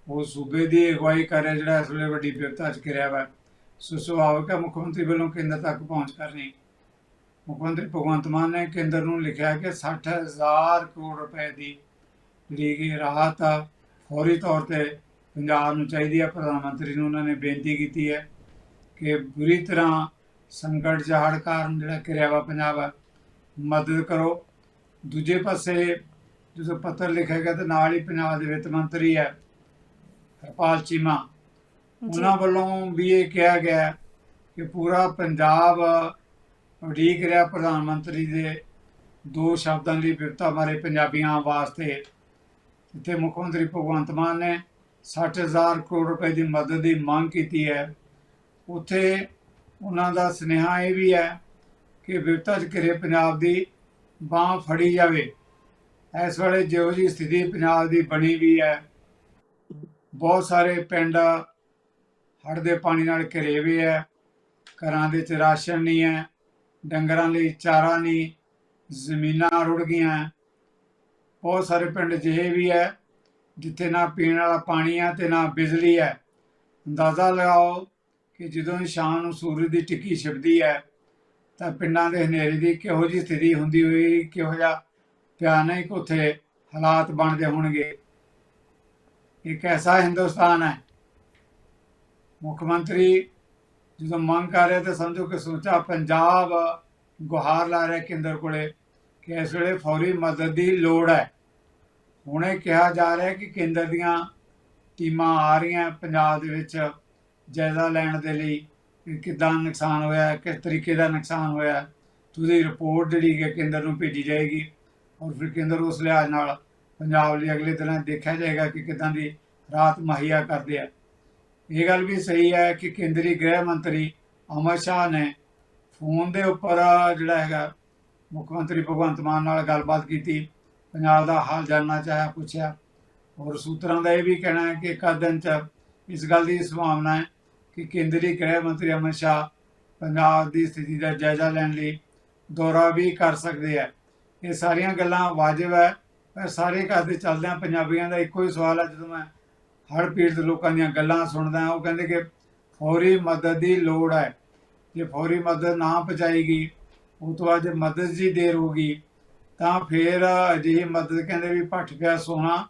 ਉਹ ਸੂਬੇ ਦੀ ਅਗਵਾਈ ਕਰ ਰਿਹਾ, ਜਿਹੜਾ ਇਸ ਵੇਲੇ ਵੱਡੀ ਵਿਪਤਾ ਚ ਘਿਰਿਆ ਵਾ। ਸੋ ਸੁਭਾਵਿਕ ਹੈ ਮੁੱਖ ਮੰਤਰੀ ਵੱਲੋਂ ਕੇਂਦਰ ਤੱਕ ਪਹੁੰਚ ਕਰਨੀ। ਮੁੱਖ ਮੰਤਰੀ ਭਗਵੰਤ ਮਾਨ ਨੇ ਕੇਂਦਰ ਨੂੰ ਲਿਖਿਆ ਕਿ 60000 ਕਰੋੜ ਰੁਪਏ ਦੀ ਜਿਹੜੀ ਰਾਹਤ ਆ ਫੌਰੀ ਤੌਰ ਤੇ ਪੰਜਾਬ ਨੂੰ ਚਾਹੀਦੀ ਹੈ ਪ੍ਰਧਾਨ ਮੰਤਰੀ ਨੂੰ ਉਹਨਾਂ ਨੇ ਬੇਨਤੀ ਕੀਤੀ ਹੈ ਕਿ ਬੁਰੀ ਤਰ੍ਹਾਂ ਸੰਕਟ ਜਹੜ ਕਾਰਨ ਜਿਹੜਾ ਘਿਰਿਆ ਵਾ ਪੰਜਾਬ ਆ ਮਦਦ ਕਰੋ। ਦੂਜੇ ਪਾਸੇ ਜਦੋਂ ਪੱਤਰ ਲਿਖਿਆ ਗਿਆ ਤੇ ਨਾਲ ਹੀ ਪੰਜਾਬ ਦੇ ਵਿੱਤ ਮੰਤਰੀ ਹੈ ਹਰਪਾਲ ਚੀਮਾ ਉਹਨਾਂ ਵੱਲੋਂ ਵੀ ਇਹ ਕਿਹਾ ਗਿਆ ਕਿ ਪੂਰਾ ਪੰਜਾਬ ਉਡੀਕ ਰਿਹਾ ਪ੍ਰਧਾਨ ਮੰਤਰੀ ਦੇ ਦੋ ਸ਼ਬਦਾਂ ਦੀ ਵਿਵਤਾ ਬਾਰੇ ਪੰਜਾਬੀਆਂ ਵਾਸਤੇ। ਜਿੱਥੇ ਮੁੱਖ ਮੰਤਰੀ ਭਗਵੰਤ ਮਾਨ ਨੇ 60000 ਕਰੋੜ ਰੁਪਏ ਦੀ ਮਦਦ ਦੀ ਮੰਗ ਕੀਤੀ ਹੈ। ਉੱਥੇ ਉਹਨਾਂ ਦਾ ਸੁਨੇਹਾ ਇਹ ਵੀ ਹੈ ਕਿ ਵਿਵਤਾ ਚ ਘਿਰੇ ਪੰਜਾਬ ਦੀ ਬਾਹ ਫੜੀ ਜਾਵੇ। ਇਸ ਵੇਲੇ ਜਿਹੋ ਜਿਹੀ ਸਥਿਤੀ ਪੰਜਾਬ ਦੀ ਬਣੀ ਵੀ ਹੈ। ਬਹੁਤ ਸਾਰੇ ਪਿੰਡ ਹੜ੍ਹ ਦੇ ਪਾਣੀ ਨਾਲ ਘਿਰੇ ਹੋਏ ਹੈ। ਘਰਾਂ ਦੇ ਵਿੱਚ ਰਾਸ਼ਨ ਨਹੀਂ ਹੈ। ਡੰਗਰਾਂ ਲਈ ਚਾਰਾ ਨਹੀਂ ਜ਼ਮੀਨਾਂ ਰੁੜ ਗਈਆਂ। ਬਹੁਤ ਸਾਰੇ ਪਿੰਡ ਜਿਹੇ ਵੀ ਹੈ ਜਿੱਥੇ ਨਾ ਪੀਣ ਵਾਲਾ ਪਾਣੀ ਹੈ ਤੇ ਨਾ ਬਿਜਲੀ ਹੈ ਅੰਦਾਜ਼ਾ ਲਗਾਓ ਕਿ ਜਦੋਂ ਸ਼ਾਮ ਨੂੰ ਸੂਰਜ ਦੀ ਟਿੱਕੀ ਛਿਪਦੀ ਹੈ ਤਾਂ ਪਿੰਡਾਂ ਦੇ ਹਨੇਰੇ ਦੀ ਕਿਹੋ ਜਿਹੀ ਸਥਿਤੀ ਹੁੰਦੀ ਹੋਈ, ਕਿਹੋ ਜਿਹਾ ਭਿਆਨਕ ਉੱਥੇ ਹਾਲਾਤ ਬਣਦੇ ਹੋਣਗੇ। ਇੱਕ ਐਸਾ ਹਿੰਦੁਸਤਾਨ ਹੈ ਮੁੱਖ ਮੰਤਰੀ ਜਦੋਂ ਮੰਗ ਕਰ ਰਿਹਾ ਤਾਂ ਸਮਝੋ ਕਿ ਸੋਚਾ ਪੰਜਾਬ ਗੁਹਾਰ ਲਾ ਰਿਹਾ ਕੇਂਦਰ ਕੋਲੇ ਕਿ ਇਸ ਵੇਲੇ ਫੌਰੀ ਮਦਦ ਦੀ ਲੋੜ ਹੈ। ਹੁਣੇ ਕਿਹਾ ਜਾ ਰਿਹਾ ਕਿ ਕੇਂਦਰ ਦੀਆਂ ਟੀਮਾਂ ਆ ਰਹੀਆਂ ਪੰਜਾਬ ਦੇ ਵਿੱਚ ਜਾਇਜ਼ਾ ਲੈਣ ਦੇ ਲਈ ਕਿ ਕਿੱਦਾਂ ਨੁਕਸਾਨ ਹੋਇਆ, ਕਿਸ ਤਰੀਕੇ ਦਾ ਨੁਕਸਾਨ ਹੋਇਆ। ਤੁਸੀਂ ਰਿਪੋਰਟ ਜਿਹੜੀ ਹੈ ਕੇਂਦਰ ਨੂੰ ਭੇਜੀ ਜਾਏਗੀ ਔਰ ਫਿਰ ਕੇਂਦਰ ਉਸ ਲਿਹਾਜ਼ ਨਾਲ ਪੰਜਾਬ ਲਈ ਅਗਲੇ ਦਿਨਾਂ ਦੇਖਿਆ ਜਾਏਗਾ ਕਿ ਕਿੱਦਾਂ ਦੀ ਰਾਤ ਮੁਹੱਈਆ ਕਰਦੇ ਆ। ਇਹ ਗੱਲ ਵੀ ਸਹੀ ਹੈ ਕਿ ਕੇਂਦਰੀ ਗ੍ਰਹਿ ਮੰਤਰੀ ਅਮਰ ਸ਼ਾਹ ਨੇ ਫੋਨ ਦੇ ਉੱਪਰ ਜਿਹੜਾ ਹੈਗਾ ਮੁੱਖ ਮੰਤਰੀ ਭਗਵੰਤ ਮਾਨ ਨਾਲ ਗੱਲਬਾਤ ਕੀਤੀ, ਪੰਜਾਬ ਦਾ ਹਾਲ ਜਾਣਨਾ ਚਾਹਿਆ, ਪੁੱਛਿਆ। ਔਰ ਸੂਤਰਾਂ ਦਾ ਇਹ ਵੀ ਕਹਿਣਾ ਹੈ ਕਿ ਇੱਕ ਦਿਨ ਚ ਇਸ ਗੱਲ ਦੀ ਸੰਭਾਵਨਾ ਹੈ ਕਿ ਕੇਂਦਰੀ ਗ੍ਰਹਿ ਮੰਤਰੀ ਅਮਿਤ ਸ਼ਾਹ ਪੰਜਾਬ ਦੀ ਸਥਿਤੀ ਦਾ ਜਾਇਜ਼ਾ ਲੈਣ ਲਈ ਦੌਰਾ ਵੀ ਕਰ ਸਕਦੇ ਆ। ਇਹ ਸਾਰੀਆਂ ਗੱਲਾਂ ਵਾਜਬ ਹੈ, ਪਰ ਸਾਰੇ ਘਰ ਦੇ ਚੱਲਦਿਆਂ ਪੰਜਾਬੀਆਂ ਦਾ ਇੱਕੋ ਹੀ ਸਵਾਲ ਹੈ, ਜਦੋਂ ਮੈਂ ਹੜ੍ਹ ਪੀੜਤ ਲੋਕਾਂ ਦੀਆਂ ਗੱਲਾਂ ਸੁਣਦਾ ਉਹ ਕਹਿੰਦੇ ਕਿ ਫੌਰੀ ਮਦਦ ਦੀ ਲੋੜ ਹੈ। ਜੇ ਫੌਰੀ ਮਦਦ ਨਾ ਪਹੁੰਚਾਏਗੀ, ਉਹ ਤੋਂ ਬਾਅਦ ਮਦਦ ਦੀ ਦੇਰ ਹੋਗੀ ਤਾਂ ਫੇਰ ਅਜਿਹੀ ਮਦਦ ਕਹਿੰਦੇ ਵੀ ਭੱਠ ਪਿਆ ਸੋਨਾ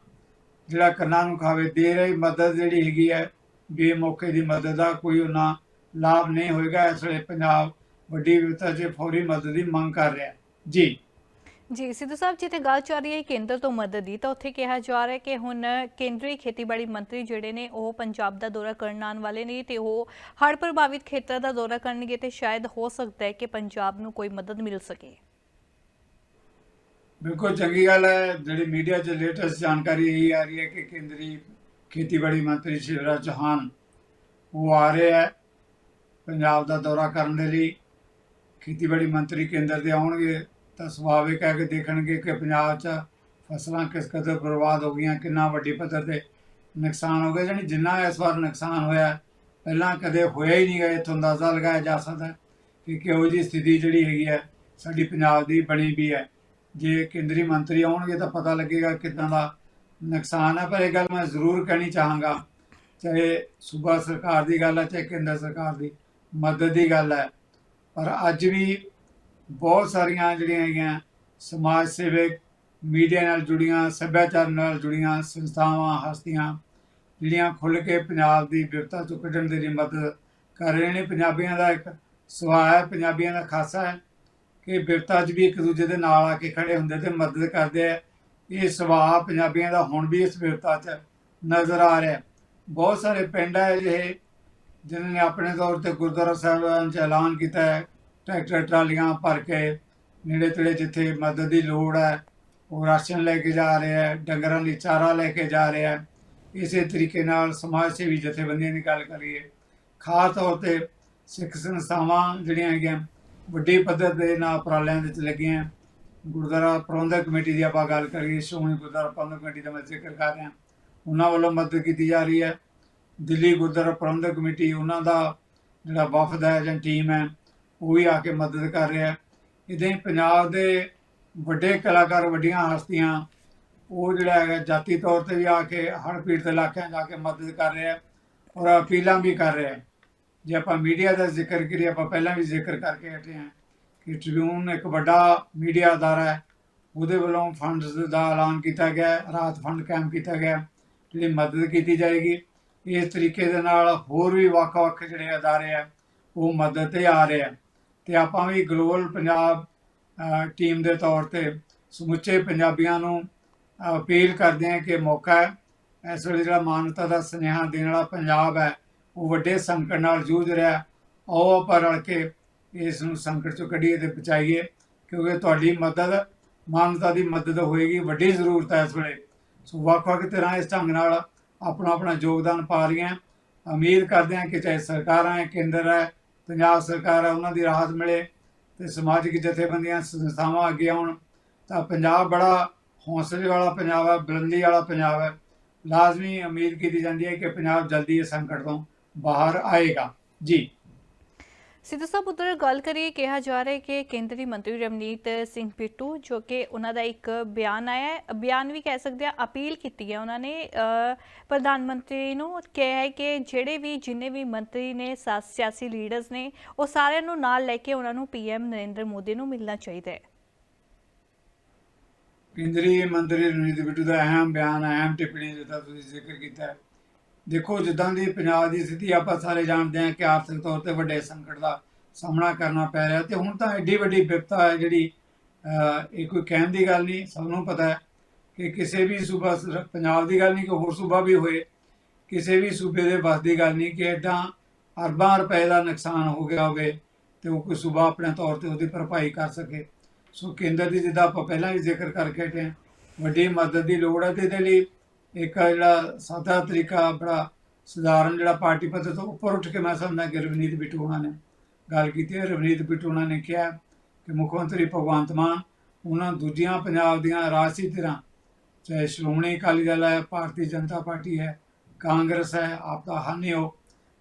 ਜਿਹੜਾ ਕੰਨਾਂ ਨੂੰ ਖਾਵੇ ਦੇ ਰਹੀ ਮਦਦ ਜਿਹੜੀ ਹੈਗੀ ਹੈ, ਬੇਮੌਕੇ ਦੀ ਮਦਦ ਦਾ ਕੋਈ ਉਹਨਾਂ ਲਾਭ ਨਹੀਂ ਹੋਏਗਾ। ਇਸ ਵੇਲੇ ਪੰਜਾਬ ਵੱਡੀ ਵਿਪਤਾ 'ਚ ਫੌਰੀ ਮਦਦ ਦੀ ਮੰਗ ਕਰ ਰਿਹਾ। ਜੀ। ਜੀ, ਸਿੱਧੂ ਸਾਹਿਬ ਜਿੱਥੇ ਗੱਲ ਚੱਲ ਰਹੀ ਹੈ ਕੇਂਦਰ ਤੋਂ ਮਦਦ ਦੀ, ਤਾਂ ਉੱਥੇ ਕਿਹਾ ਜਾ ਰਿਹਾ ਕਿ ਹੁਣ ਕੇਂਦਰੀ ਖੇਤੀਬਾੜੀ ਮੰਤਰੀ ਜਿਹੜੇ ਨੇ, ਉਹ ਪੰਜਾਬ ਦਾ ਦੌਰਾ ਕਰਨ ਆਉਣ ਵਾਲੇ ਨੇ ਤੇ ਉਹ ਹੜ੍ਹ ਪ੍ਰਭਾਵਿਤ ਖੇਤਰ ਦਾ ਦੌਰਾ ਕਰਨਗੇ ਤੇ ਸ਼ਾਇਦ ਹੋ ਸਕਦਾ ਹੈ ਕਿ ਪੰਜਾਬ ਨੂੰ ਕੋਈ ਮਦਦ ਮਿਲ ਸਕੇ। ਬਿਲਕੁਲ ਚੰਗੀ ਗੱਲ ਹੈ। ਜਿਹੜੀ ਮੀਡੀਆ 'ਚ ਲੇਟੈਸਟ ਜਾਣਕਾਰੀ ਇਹ ਆ ਰਹੀ ਹੈ ਕਿ ਕੇਂਦਰੀ ਖੇਤੀਬਾੜੀ ਮੰਤਰੀ ਸ਼ਿਵਰਾਜ ਚੌਹਾਨ, ਉਹ ਆ ਰਹੇ ਹੈ ਪੰਜਾਬ ਦਾ ਦੌਰਾ ਕਰਨ ਦੇ ਲਈ। ਖੇਤੀਬਾੜੀ ਮੰਤਰੀ ਕੇਂਦਰ ਦੇ ਆਉਣਗੇ। ਤਾਂ ਸੁਭਾਵਿਕ ਹੈ ਕਿ ਦੇਖਣਗੇ ਕਿ ਪੰਜਾਬ 'ਚ ਫਸਲਾਂ ਕਿਸ ਕਦਰ ਬਰਬਾਦ ਹੋ ਗਈਆਂ, ਕਿੰਨਾ ਵੱਡੀ ਪੱਧਰ ਤੇ ਨੁਕਸਾਨ ਹੋ ਗਿਆ, ਜਾਣੀ ਜਿੰਨਾ ਇਸ ਵਾਰ ਨੁਕਸਾਨ ਹੋਇਆ, ਪਹਿਲਾਂ ਕਦੇ ਹੋਇਆ ਹੀ ਨਹੀਂ ਗਾ, ਇੱਥੋਂ ਅੰਦਾਜ਼ਾ ਲਗਾਇਆ ਜਾ ਸਕਦਾ ਕਿ ਕਿਹੋ ਜਿਹੀ ਸਥਿਤੀ ਜਿਹੜੀ ਹੈਗੀ ਹੈ, ਸਾਡੀ ਪੰਜਾਬ ਦੀ ਬਣੀ ਵੀ ਹੈ। ਜੇ ਕੇਂਦਰੀ ਮੰਤਰੀ ਆਉਣਗੇ ਤਾਂ ਪਤਾ ਲੱਗੇਗਾ ਕਿਦਾਂ ਦਾ ਨੁਕਸਾਨ ਹੈ, ਪਰ ਇਹ ਗੱਲ ਮੈਂ ਜ਼ਰੂਰ ਕਹਿਣੀ ਚਾਹਾਂਗਾ, ਚਾਹੇ ਸੂਬਾ ਸਰਕਾਰ ਦੀ ਗੱਲ ਹੈ, ਚਾਹੇ ਕੇਂਦਰ ਸਰਕਾਰ ਦੀ ਮਦਦ ਦੀ ਗੱਲ ਹੈ। ਪਰ ਅੱਜ ਵੀ ਬਹੁਤ ਸਾਰੀਆਂ ਜਿਹੜੀਆਂ ਹੈਗੀਆਂ ਸਮਾਜ ਸੇਵਕ, ਮੀਡੀਆ ਨਾਲ ਜੁੜੀਆਂ, ਸੱਭਿਆਚਾਰ ਨਾਲ ਜੁੜੀਆਂ ਸੰਸਥਾਵਾਂ, ਹਸਤੀਆਂ, ਜਿਹੜੀਆਂ ਖੁੱਲ੍ਹ ਕੇ ਪੰਜਾਬ ਦੀ ਵਿਵਸਥਾ ਤੋਂ ਕੱਢਣ ਦੇ ਲਈ ਮਦਦ ਕਰ ਰਹੇ ਨੇ। ਪੰਜਾਬੀਆਂ ਦਾ ਇੱਕ ਸੁਭਾਅ ਹੈ, ਪੰਜਾਬੀਆਂ ਦਾ ਖਾਸਾ ਹੈ ਕਿ ਵਿਵਸਥਾ 'ਚ ਵੀ ਇੱਕ ਦੂਜੇ ਦੇ ਨਾਲ ਆ ਕੇ ਖੜੇ ਹੁੰਦੇ ਤੇ ਮਦਦ ਕਰਦੇ ਆ। ਇਹ ਸੁਭਾਅ ਪੰਜਾਬੀਆਂ ਦਾ ਹੁਣ ਵੀ ਇਸ ਵਿਵਸਥਾ 'ਚ ਨਜ਼ਰ ਆ ਰਿਹਾ ਬਹੁਤ ਸਾਰੇ ਪਿੰਡ ਹੈ ਜਿਹੇ ਜਿਨ੍ਹਾਂ ਨੇ ਆਪਣੇ ਤੌਰ ਤੇ ਗੁਰਦੁਆਰਾ ਸਾਹਿਬਾਨ 'ਚ ਐਲਾਨ ਕੀਤਾ ਹੈ। ਟਰੈਕਟਰ, ਟਰਾਲੀਆਂ ਭਰ ਕੇ ਨੇੜੇ ਤੇੜੇ ਜਿੱਥੇ ਮਦਦ ਦੀ ਲੋੜ ਹੈ, ਉਹ ਰਾਸ਼ਨ ਲੈ ਕੇ ਜਾ ਰਿਹਾ ਹੈ, ਡੰਗਰਾਂ ਲਈ ਚਾਰਾ ਲੈ ਕੇ ਜਾ ਰਿਹਾ ਹੈ। ਇਸੇ ਤਰੀਕੇ ਨਾਲ ਸਮਾਜ ਸੇਵੀ ਜਥੇਬੰਦੀਆਂ ਦੀ ਗੱਲ ਕਰੀਏ, ਖਾਸ ਤੌਰ ਤੇ ਸਿੱਖ ਸੰਸਥਾਵਾਂ ਜਿਹੜੀਆਂ ਹੈਗੀਆਂ, ਵੱਡੀ ਪੱਧਰ ਦੇ ਨਾਲ ਉਪਰਾਲਿਆਂ ਦੇ ਵਿੱਚ ਲੱਗੀਆਂ। ਗੁਰਦੁਆਰਾ ਪ੍ਰਬੰਧਕ ਕਮੇਟੀ ਦੀ ਆਪਾਂ ਗੱਲ ਕਰੀਏ, ਸ਼੍ਰੋਮਣੀ ਗੁਰਦੁਆਰਾ ਪ੍ਰਬੰਧਕ ਕਮੇਟੀ ਦਾ ਮੈਂ ਜ਼ਿਕਰ ਕਰ ਰਿਹਾ। ਉਹਨਾਂ ਵੱਲੋਂ ਮਦਦ ਕੀਤੀ ਜਾ ਰਹੀ ਹੈ। ਦਿੱਲੀ ਗੁਰਦੁਆਰਾ ਪ੍ਰਬੰਧਕ ਕਮੇਟੀ ਉਹਨਾਂ ਦਾ ਜਿਹੜਾ ਵਫਦ ਹੈ ਜਾਂ ਟੀਮ ਹੈ ਉਹ ਵੀ ਆ ਕੇ ਮਦਦ ਕਰ ਰਿਹਾ ਹੈ। ਇਦਾਂ ਹੀ ਪੰਜਾਬ ਦੇ ਵੱਡੇ ਕਲਾਕਾਰ ਵੱਡੀਆਂ ਹਸਤੀਆਂ ਉਹ ਜਿਹੜਾ ਹੈਗਾ ਜਾਤੀ ਤੌਰ ਤੇ ਵੀ ਆ ਕੇ ਹੜ੍ਹ ਪੀੜਤ ਇਲਾਕਿਆਂ 'ਚ ਜਾ ਕੇ ਮਦਦ ਕਰ ਰਿਹਾ ਔਰ ਅਪੀਲਾਂ ਵੀ ਕਰ ਰਿਹਾ ਜੇ ਆਪਾਂ ਮੀਡੀਆ ਦਾ ਜ਼ਿਕਰ ਕਰੀਏ ਆਪਾਂ ਪਹਿਲਾਂ ਵੀ ਜ਼ਿਕਰ ਕਰਕੇ ਹਟੇ ਹਾਂ ਕਿ ਟ੍ਰਿਬਿਊਨ ਇੱਕ ਵੱਡਾ ਮੀਡੀਆ ਅਦਾਰਾ ਹੈ। ਉਹਦੇ ਵੱਲੋਂ ਫੰਡਸ ਦਾ ਐਲਾਨ ਕੀਤਾ ਗਿਆ ਹੈ, ਰਾਹਤ ਫੰਡ ਕੈਂਪ ਕੀਤਾ ਗਿਆ ਹੈ, ਜਿਹੜੀ ਮਦਦ ਕੀਤੀ ਜਾਏਗੀ। ਇਸ ਤਰੀਕੇ ਦੇ ਨਾਲ ਹੋਰ ਵੀ ਵੱਖ-ਵੱਖ ਜਿਹੜੇ ਅਦਾਰੇ ਆ ਉਹ ਮਦਦ ਤੇ ਆ ਰਹੇ ਆ ਤੇ ਆਪਾਂ ਵੀ ਗਲੋਬਲ ਪੰਜਾਬ ਟੀਮ ਦੇ ਤੌਰ ਤੇ ਸਮੁੱਚੇ ਪੰਜਾਬੀਆਂ ਨੂੰ ਅਪੀਲ ਕਰਦੇ ਹਾਂ ਕਿ ਮੌਕਾ ਹੈ। ਇਸ ਵੇਲੇ ਜਿਹੜਾ ਮਾਨਵਤਾ ਦਾ ਸੁਨੇਹਾ ਦੇਣ ਵਾਲਾ ਪੰਜਾਬ ਹੈ, ਉਹ ਵੱਡੇ ਸੰਕਟ ਨਾਲ ਜੂਝ ਰਿਹਾ ਆਓ ਆਪਾਂ ਰਲ ਕੇ ਇਸ ਨੂੰ ਸੰਕਟ ਚੋਂ ਕੱਢੀਏ ਤੇ ਬਚਾਈਏ, ਕਿਉਂਕਿ ਤੁਹਾਡੀ ਮਦਦ ਮਾਨਵਤਾ ਦੀ ਮਦਦ ਹੋਏਗੀ, ਵੱਡੀ ਜ਼ਰੂਰਤ ਹੈ ਇਸ ਵੇਲੇ। ਸੋ ਵੱਖ-ਵੱਖ ਤਰ੍ਹਾਂ ਇਸ ਢੰਗ ਨਾਲ ਆਪਣਾ ਆਪਣਾ ਯੋਗਦਾਨ ਪਾ ਰਹੀਆਂ। ਉਮੀਦ ਕਰਦੇ ਹਾਂ ਕਿ ਚਾਹੇ ਸਰਕਾਰਾਂ ਹੈ, ਕੇਂਦਰ ਹੈ ਪੰਜਾਬ ਸਰਕਾਰ ਹੈ ਉਹਨਾਂ ਦੀ ਰਾਹਤ ਮਿਲੇ ਤੇ ਸਮਾਜਿਕ ਜਥੇਬੰਦੀਆਂ ਸੰਸਥਾਵਾਂ ਅੱਗੇ ਆਉਣ। ਤਾਂ ਪੰਜਾਬ ਬੜਾ ਹੌਸਲੇ ਵਾਲਾ ਪੰਜਾਬ ਹੈ ਬੁਲੰਦੀ ਵਾਲਾ ਪੰਜਾਬ ਹੈ ਲਾਜ਼ਮੀ ਉਮੀਦ ਕੀਤੀ ਜਾਂਦੀ ਹੈ ਕਿ ਪੰਜਾਬ ਜਲਦੀ ਇਸ ਸੰਕਟ ਤੋਂ ਬਾਹਰ ਆਏਗਾ। ਜੀ। ਸਿੱਧੂ ਸਾਹਿਬ, ਉੱਧਰ ਗੱਲ ਕਰੀਏ, ਕਿਹਾ ਜਾ ਰਿਹਾ ਹੈ ਕਿ ਕੇਂਦਰੀ ਮੰਤਰੀ ਰਵਨੀਤ ਸਿੰਘ ਬਿੱਟੂ ਜੋ ਕਿ ਉਹਨਾਂ ਦਾ ਇੱਕ ਬਿਆਨ ਆਇਆ ਹੈ, ਬਿਆਨ ਵੀ ਕਹਿ ਸਕਦੇ ਆ ਅਪੀਲ ਕੀਤੀ ਹੈ ਉਹਨਾਂ ਨੇ। ਪ੍ਰਧਾਨ ਮੰਤਰੀ ਨੂੰ ਕਿਹਾ ਹੈ ਕਿ ਜਿਹੜੇ ਵੀ, ਜਿੰਨੇ ਵੀ ਮੰਤਰੀ ਨੇ ਸਿਆਸੀ ਲੀਡਰਸ ਨੇ, ਉਹ ਸਾਰਿਆਂ ਨੂੰ ਨਾਲ ਲੈ ਕੇ ਉਹਨਾਂ ਨੂੰ ਪੀਐਮ ਨਰਿੰਦਰ ਮੋਦੀ ਨੂੰ ਮਿਲਣਾ ਚਾਹੀਦਾ ਹੈ। ਕੇਂਦਰੀ ਮੰਤਰੀ ਰਣਜੀਤ ਬਿੱਟੂ ਦਾ ਅਹਿਮ ਬਿਆਨ, ਅਹਿਮ ਟਿੱਪਣੀ ਜਿੱਦਾਂ ਤੁਸੀਂ ਜ਼ਿਕਰ ਕੀਤਾ ਹੈ ਦੇਖੋ ਜਿੱਦਾਂ ਦੀ ਪੰਜਾਬ ਦੀ ਸਥਿਤੀ ਆਪਾਂ ਸਾਰੇ ਜਾਣਦੇ ਹਾਂ ਕਿ ਆਰਥਿਕ ਤੌਰ ਤੇ ਵੱਡੇ ਸੰਕਟ ਦਾ ਸਾਹਮਣਾ ਕਰਨਾ ਪੈ ਰਿਹਾ ਤੇ ਹੁਣ ਤਾਂ ਐਡੀ ਵੱਡੀ ਵਿਪਤਾ ਹੈ ਜਿਹੜੀ ਇਹ ਕੋਈ ਕਹਿਣ ਦੀ ਗੱਲ ਨਹੀਂ, ਸਭ ਨੂੰ ਪਤਾ ਹੈ ਕਿ ਕਿਸੇ ਵੀ ਸੂਬਾ ਸਿਰਫ ਪੰਜਾਬ ਦੀ ਗੱਲ ਨਹੀਂ, ਕਿ ਹੋਰ ਸੂਬਾ ਵੀ ਹੋਏ, ਕਿਸੇ ਵੀ ਸੂਬੇ ਦੇ ਬਸ ਦੀ ਗੱਲ ਨਹੀਂ ਕਿ ਐਡਾ ਅਰਬਾਂ ਰੁਪਏ ਦਾ ਨੁਕਸਾਨ ਹੋ ਗਿਆ ਹੋਵੇ ਤੇ ਉਹ ਕੋਈ ਸੂਬਾ ਆਪਣੇ ਤੌਰ ਤੇ ਉਹਦੀ ਭਰਪਾਈ ਕਰ ਸਕੇ। ਸੋ ਕੇਂਦਰ ਦੀ ਜਿੱਦਾਂ ਆਪਾਂ ਪਹਿਲਾਂ ਵੀ ਜ਼ਿਕਰ ਕਰਕੇ ਹਟੇ ਵੱਡੀ ਮਦਦ ਦੀ ਲੋੜ ਹੈ ਤੇ ਇਹਦੇ ਲਈ ਇੱਕ ਜਿਹੜਾ ਸਾਦਾ ਤਰੀਕਾ ਬੜਾ ਸਧਾਰਨ ਜਿਹੜਾ ਪਾਰਟੀ ਪੱਧਰ ਤੋਂ ਉੱਪਰ ਉੱਠ ਕੇ ਮੈਂ ਸਮਝਦਾ ਕਿ ਰਵਨੀਤ ਬਿੱਟੂ ਨੇ ਗੱਲ ਕੀਤੀ ਹੈ। ਰਵਨੀਤ ਬਿੱਟੂ ਨੇ ਕਿਹਾ ਕਿ ਮੁੱਖ ਮੰਤਰੀ ਭਗਵੰਤ ਮਾਨ, ਉਹਨਾਂ ਦੂਜੀਆਂ ਪੰਜਾਬ ਦੀਆਂ ਰਾਜਸੀ ਧਿਰਾਂ ਚਾਹੇ ਸ਼੍ਰੋਮਣੀ ਅਕਾਲੀ ਦਲ ਹੈ, ਭਾਰਤੀ ਜਨਤਾ ਪਾਰਟੀ ਹੈ, ਕਾਂਗਰਸ ਹੈ, ਆਪਦਾ ਹਾਨੀ ਹੋ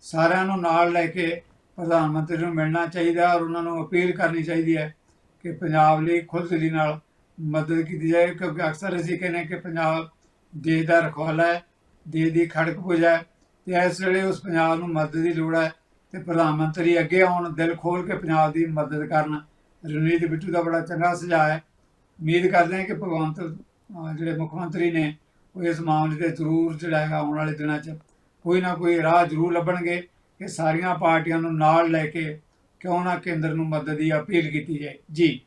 ਸਾਰਿਆਂ ਨੂੰ ਨਾਲ ਲੈ ਕੇ ਪ੍ਰਧਾਨ ਮੰਤਰੀ ਨੂੰ ਮਿਲਣਾ ਚਾਹੀਦਾ ਔਰ ਉਹਨਾਂ ਨੂੰ ਅਪੀਲ ਕਰਨੀ ਚਾਹੀਦੀ ਹੈ ਕਿ ਪੰਜਾਬ ਲਈ ਖੁੱਲ੍ਹਦਿਲੀ ਨਾਲ ਮਦਦ ਕੀਤੀ ਜਾਏ, ਕਿਉਂਕਿ ਅਕਸਰ ਅਸੀਂ ਕਹਿੰਦੇ ਹਾਂ ਕਿ ਪੰਜਾਬ ਦੇਸ਼ ਦਾ ਰਖਵਾਲਾ ਹੈ ਦੇਸ਼ ਦੀ ਖੜਕ ਪੁਜਾ ਹੈ ਤੇ ਇਸ ਵੇਲੇ ਉਸ ਪੰਜਾਬ ਨੂੰ ਮਦਦ ਦੀ ਲੋੜ ਹੈ ਤੇ ਪ੍ਰਧਾਨ ਮੰਤਰੀ ਅੱਗੇ ਆਉਣ, ਦਿਲ ਖੋਲ ਕੇ ਪੰਜਾਬ ਦੀ ਮਦਦ ਕਰਨ। ਰਣਜੀਤ ਬਿੱਟੂ ਦਾ ਬੜਾ ਚੰਗਾ ਸੁਝਾਅ ਹੈ। ਉਮੀਦ ਕਰਦੇ ਹਾਂ ਕਿ ਭਗਵੰਤ ਜਿਹੜੇ ਮੁੱਖ ਮੰਤਰੀ ਨੇ, ਉਹ ਇਸ ਮਾਮਲੇ ਤੇ ਜ਼ਰੂਰ ਜਿਹੜਾ ਹੈਗਾ ਆਉਣ ਵਾਲੇ ਦਿਨਾਂ 'ਚ ਕੋਈ ਨਾ ਕੋਈ ਰਾਹ ਜ਼ਰੂਰ ਲੱਭਣਗੇ ਕਿ ਸਾਰੀਆਂ ਪਾਰਟੀਆਂ ਨੂੰ ਨਾਲ ਲੈ ਕੇ ਕਿਉਂ ਨਾ ਕੇਂਦਰ ਨੂੰ ਮਦਦ ਦੀ ਅਪੀਲ ਕੀਤੀ ਜਾਏ। ਜੀ।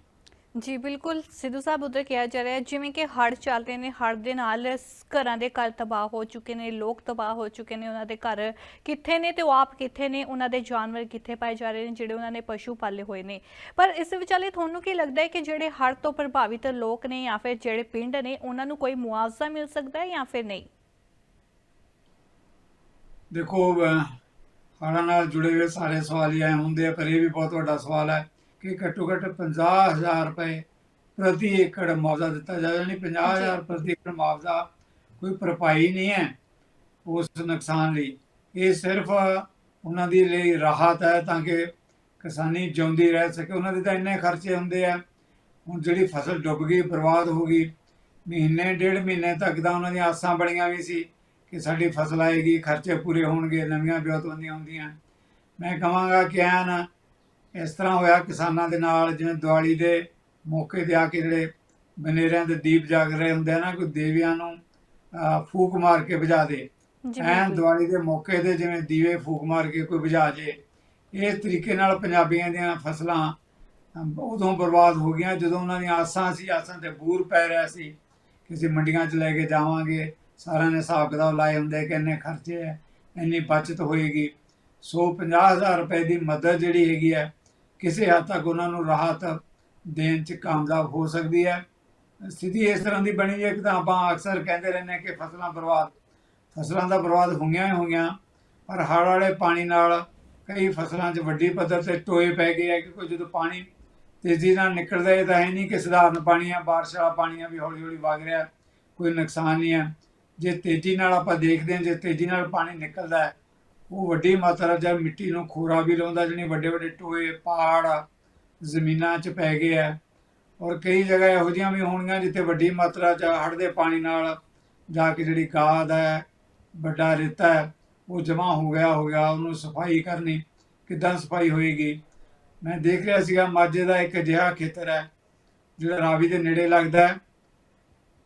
ਜੀ ਬਿਲਕੁਲ ਸਿੱਧੂ ਸਾਹਿਬ ਉੱਧਰ ਕਿਹਾ ਜਾ ਰਿਹਾ ਜਿਵੇਂ ਕਿ ਹੜ੍ਹ ਚੱਲ ਰਹੇ ਨੇ ਹੜ੍ਹ ਦੇ ਨਾਲ ਘਰਾਂ ਦੇ ਘਰ ਤਬਾਹ ਹੋ ਚੁੱਕੇ ਨੇ ਲੋਕ ਤਬਾਹ ਹੋ ਚੁੱਕੇ ਨੇ ਉਹਨਾਂ ਦੇ ਘਰ ਕਿੱਥੇ ਨੇ ਤੇ ਉਹ ਆਪ ਕਿੱਥੇ ਨੇ ਉਹਨਾਂ ਦੇ ਜਾਨਵਰ ਕਿੱਥੇ ਪਾਏ ਜਾ ਰਹੇ ਨੇ ਜਿਹੜੇ ਉਹਨਾਂ ਨੇ ਪਸ਼ੂ ਪਾਲੇ ਹੋਏ ਨੇ। ਪਰ ਇਸ ਵਿਚਾਲੇ ਤੁਹਾਨੂੰ ਕੀ ਲੱਗਦਾ ਹੈ ਕਿ ਜਿਹੜੇ ਹੜ੍ਹ ਤੋਂ ਪ੍ਰਭਾਵਿਤ ਲੋਕ ਨੇ ਜਾਂ ਫਿਰ ਜਿਹੜੇ ਪਿੰਡ ਨੇ ਉਹਨਾਂ ਨੂੰ ਕੋਈ ਮੁਆਵਜ਼ਾ ਮਿਲ ਸਕਦਾ ਹੈ ਜਾਂ ਫਿਰ ਨਹੀਂ? ਦੇਖੋ ਅਹ, ਨਾਲ ਜੁੜੇ ਹੋਏ ਸਾਰੇ ਸਵਾਲ ਹੀ ਆਏ ਹੁੰਦੇ ਆ ਪਰ ਇਹ ਵੀ ਬਹੁਤ ਵੱਡਾ ਸਵਾਲ ਹੈ ਕਿ ਘੱਟੋ ਘੱਟ 50000 ਰੁਪਏ ਪ੍ਰਤੀ ਏਕੜ ਮੁਆਵਜ਼ਾ ਦਿੱਤਾ ਜਾਵੇ ਯਾਨੀ 50000 ਪ੍ਰਤੀ ਏਕੜ ਮੁਆਵਜ਼ਾ ਕੋਈ ਭਰਪਾਈ ਨਹੀਂ ਹੈ ਉਸ ਨੁਕਸਾਨ ਲਈ। ਇਹ ਸਿਰਫ ਉਹਨਾਂ ਦੀ ਲਈ ਰਾਹਤ ਹੈ ਤਾਂ ਕਿ ਕਿਸਾਨੀ ਜਿਉਂਦੀ ਰਹਿ ਸਕੇ। ਉਹਨਾਂ ਦੇ ਤਾਂ ਇੰਨੇ ਖਰਚੇ ਹੁੰਦੇ ਆ। ਹੁਣ ਜਿਹੜੀ ਫਸਲ ਡੁੱਬ ਗਈ ਬਰਬਾਦ ਹੋ ਗਈ ਮਹੀਨੇ ਡੇਢ ਮਹੀਨੇ ਤੱਕ ਤਾਂ ਉਹਨਾਂ ਦੀਆਂ ਆਸਾਂ ਬਣੀਆਂ ਵੀ ਸੀ ਕਿ ਸਾਡੀ ਫਸਲ ਆਏਗੀ ਖਰਚੇ ਪੂਰੇ ਹੋਣਗੇ ਨਵੀਆਂ ਵਿਉਂਤਬੰਦੀਆਂ ਹੁੰਦੀਆਂ। ਮੈਂ ਕਹਾਂਗਾ ਕਿ ਐਨ ਇਸ ਤਰ੍ਹਾਂ ਹੋਇਆ ਕਿਸਾਨਾਂ ਦੇ ਨਾਲ ਜਿਵੇਂ ਦੀਵਾਲੀ ਦੇ ਮੌਕੇ ਤੇ ਆ ਕੇ ਜਿਹੜੇ ਬਨੇਰਿਆਂ ਦੇ ਦੀਪ ਜਗ ਰਹੇ ਹੁੰਦੇ ਆ ਨਾ ਕੋਈ ਦੇਵੀਆਂ ਨੂੰ ਫੂਕ ਮਾਰ ਕੇ ਬੁਝਾ ਦੇ। ਬਿਲਕੁਲ। ਦੀਵਾਲੀ ਦੇ ਮੌਕੇ ਤੇ ਜਿਵੇਂ ਦੀਵੇ ਫੂਕ ਮਾਰ ਕੇ ਕੋਈ ਬੁਝਾ ਜੇ ਇਸ ਤਰੀਕੇ ਨਾਲ ਪੰਜਾਬੀਆਂ ਦੀਆਂ ਫਸਲਾਂ ਉਦੋਂ ਬਰਬਾਦ ਹੋ ਗਈਆਂ ਜਦੋਂ ਉਹਨਾਂ ਦੀਆਂ ਆਸਾਂ ਸੀ ਆਸਾਂ ਤੇ ਬੂਰ ਪੈ ਰਿਹਾ ਸੀ ਕਿਸੇ ਮੰਡੀਆਂ 'ਚ ਲੈ ਕੇ ਜਾਵਾਂਗੇ। ਸਾਰਿਆਂ ਨੇ ਹਿਸਾਬ ਕਿਤਾਬ ਲਾਏ ਹੁੰਦੇ ਕਿ ਇੰਨੇ ਖਰਚੇ ਹੈ ਇੰਨੀ ਬਚਤ ਹੋਏਗੀ। ਸੋ 50000 ਰੁਪਏ ਦੀ ਮਦਦ ਜਿਹੜੀ ਹੈਗੀ ਹੈ ਕਿਸੇ ਹੱਦ ਤੱਕ ਉਹਨਾਂ ਨੂੰ ਰਾਹਤ ਦੇਣ 'ਚ ਕਾਮਯਾਬ ਹੋ ਸਕਦੀ ਹੈ। ਸਥਿਤੀ ਇਸ ਤਰ੍ਹਾਂ ਦੀ ਬਣੀ ਹੈ ਕਿ ਤਾਂ ਆਪਾਂ ਅਕਸਰ ਕਹਿੰਦੇ ਰਹਿੰਦੇ ਹਾਂ ਕਿ ਫਸਲਾਂ ਬਰਬਾਦ, ਫਸਲਾਂ ਦਾ ਬਰਬਾਦ ਹੋਈਆਂ ਹੀ ਹੋਈਆਂ ਪਰ ਹੜ੍ਹ ਵਾਲੇ ਪਾਣੀ ਨਾਲ ਕਈ ਫਸਲਾਂ 'ਚ ਵੱਡੀ ਪੱਧਰ ਤੇ ਟੋਏ ਪੈ ਗਏ ਆ ਕਿਉਂਕਿ ਜਦੋਂ ਪਾਣੀ ਤੇਜ਼ੀ ਨਾਲ ਨਿਕਲਦਾ ਹੈ ਤਾਂ ਹੈ ਨਹੀਂ ਕਿ ਸਧਾਰਨ ਪਾਣੀ ਆ ਬਾਰਿਸ਼ ਵਾਲਾ ਪਾਣੀ ਆ ਵੀ ਹੌਲੀ ਹੌਲੀ ਵਗ ਰਿਹਾ, ਕੋਈ ਨੁਕਸਾਨ ਨਹੀਂ ਹੈ। ਜੇ ਤੇਜ਼ੀ ਨਾਲ ਆਪਾਂ ਦੇਖਦੇ ਹਾਂ, ਜੇ ਤੇਜ਼ੀ ਨਾਲ ਪਾਣੀ ਨਿਕਲਦਾ ਹੈ ਉਹ ਵੱਡੀ ਮਾਤਰਾ ਜਾਂ ਮਿੱਟੀ ਨੂੰ ਖੋਰਾ ਵੀ ਲਾਉਂਦਾ ਜਿਹੜੀ ਵੱਡੇ ਵੱਡੇ ਟੋਏ, ਪਹਾੜ, ਜ਼ਮੀਨਾਂ 'ਚ ਪੈ ਗਏ ਆ ਔਰ ਕਈ ਜਗ੍ਹਾ ਇਹੋ ਜਿਹੀਆਂ ਵੀ ਹੋਣਗੀਆਂ ਜਿੱਥੇ ਵੱਡੀ ਮਾਤਰਾ 'ਚ ਹੜ੍ਹ ਦੇ ਪਾਣੀ ਨਾਲ ਜਾ ਕੇ ਜਿਹੜੀ ਗਾਦ ਹੈ, ਵੱਡਾ ਰੇਤਾ ਹੈ, ਉਹ ਜਮ੍ਹਾਂ ਹੋ ਗਿਆ ਹੋ ਗਿਆ, ਉਹਨੂੰ ਸਫ਼ਾਈ ਕਰਨੀ ਕਿੱਦਾਂ ਸਫ਼ਾਈ ਹੋਏਗੀ? ਮੈਂ ਦੇਖ ਰਿਹਾ ਸੀਗਾ, ਮਾਝੇ ਦਾ ਇੱਕ ਅਜਿਹਾ ਖੇਤਰ ਹੈ, ਜਿਹੜਾ ਰਾਵੀ ਦੇ ਨੇੜੇ ਲੱਗਦਾ ਹੈ।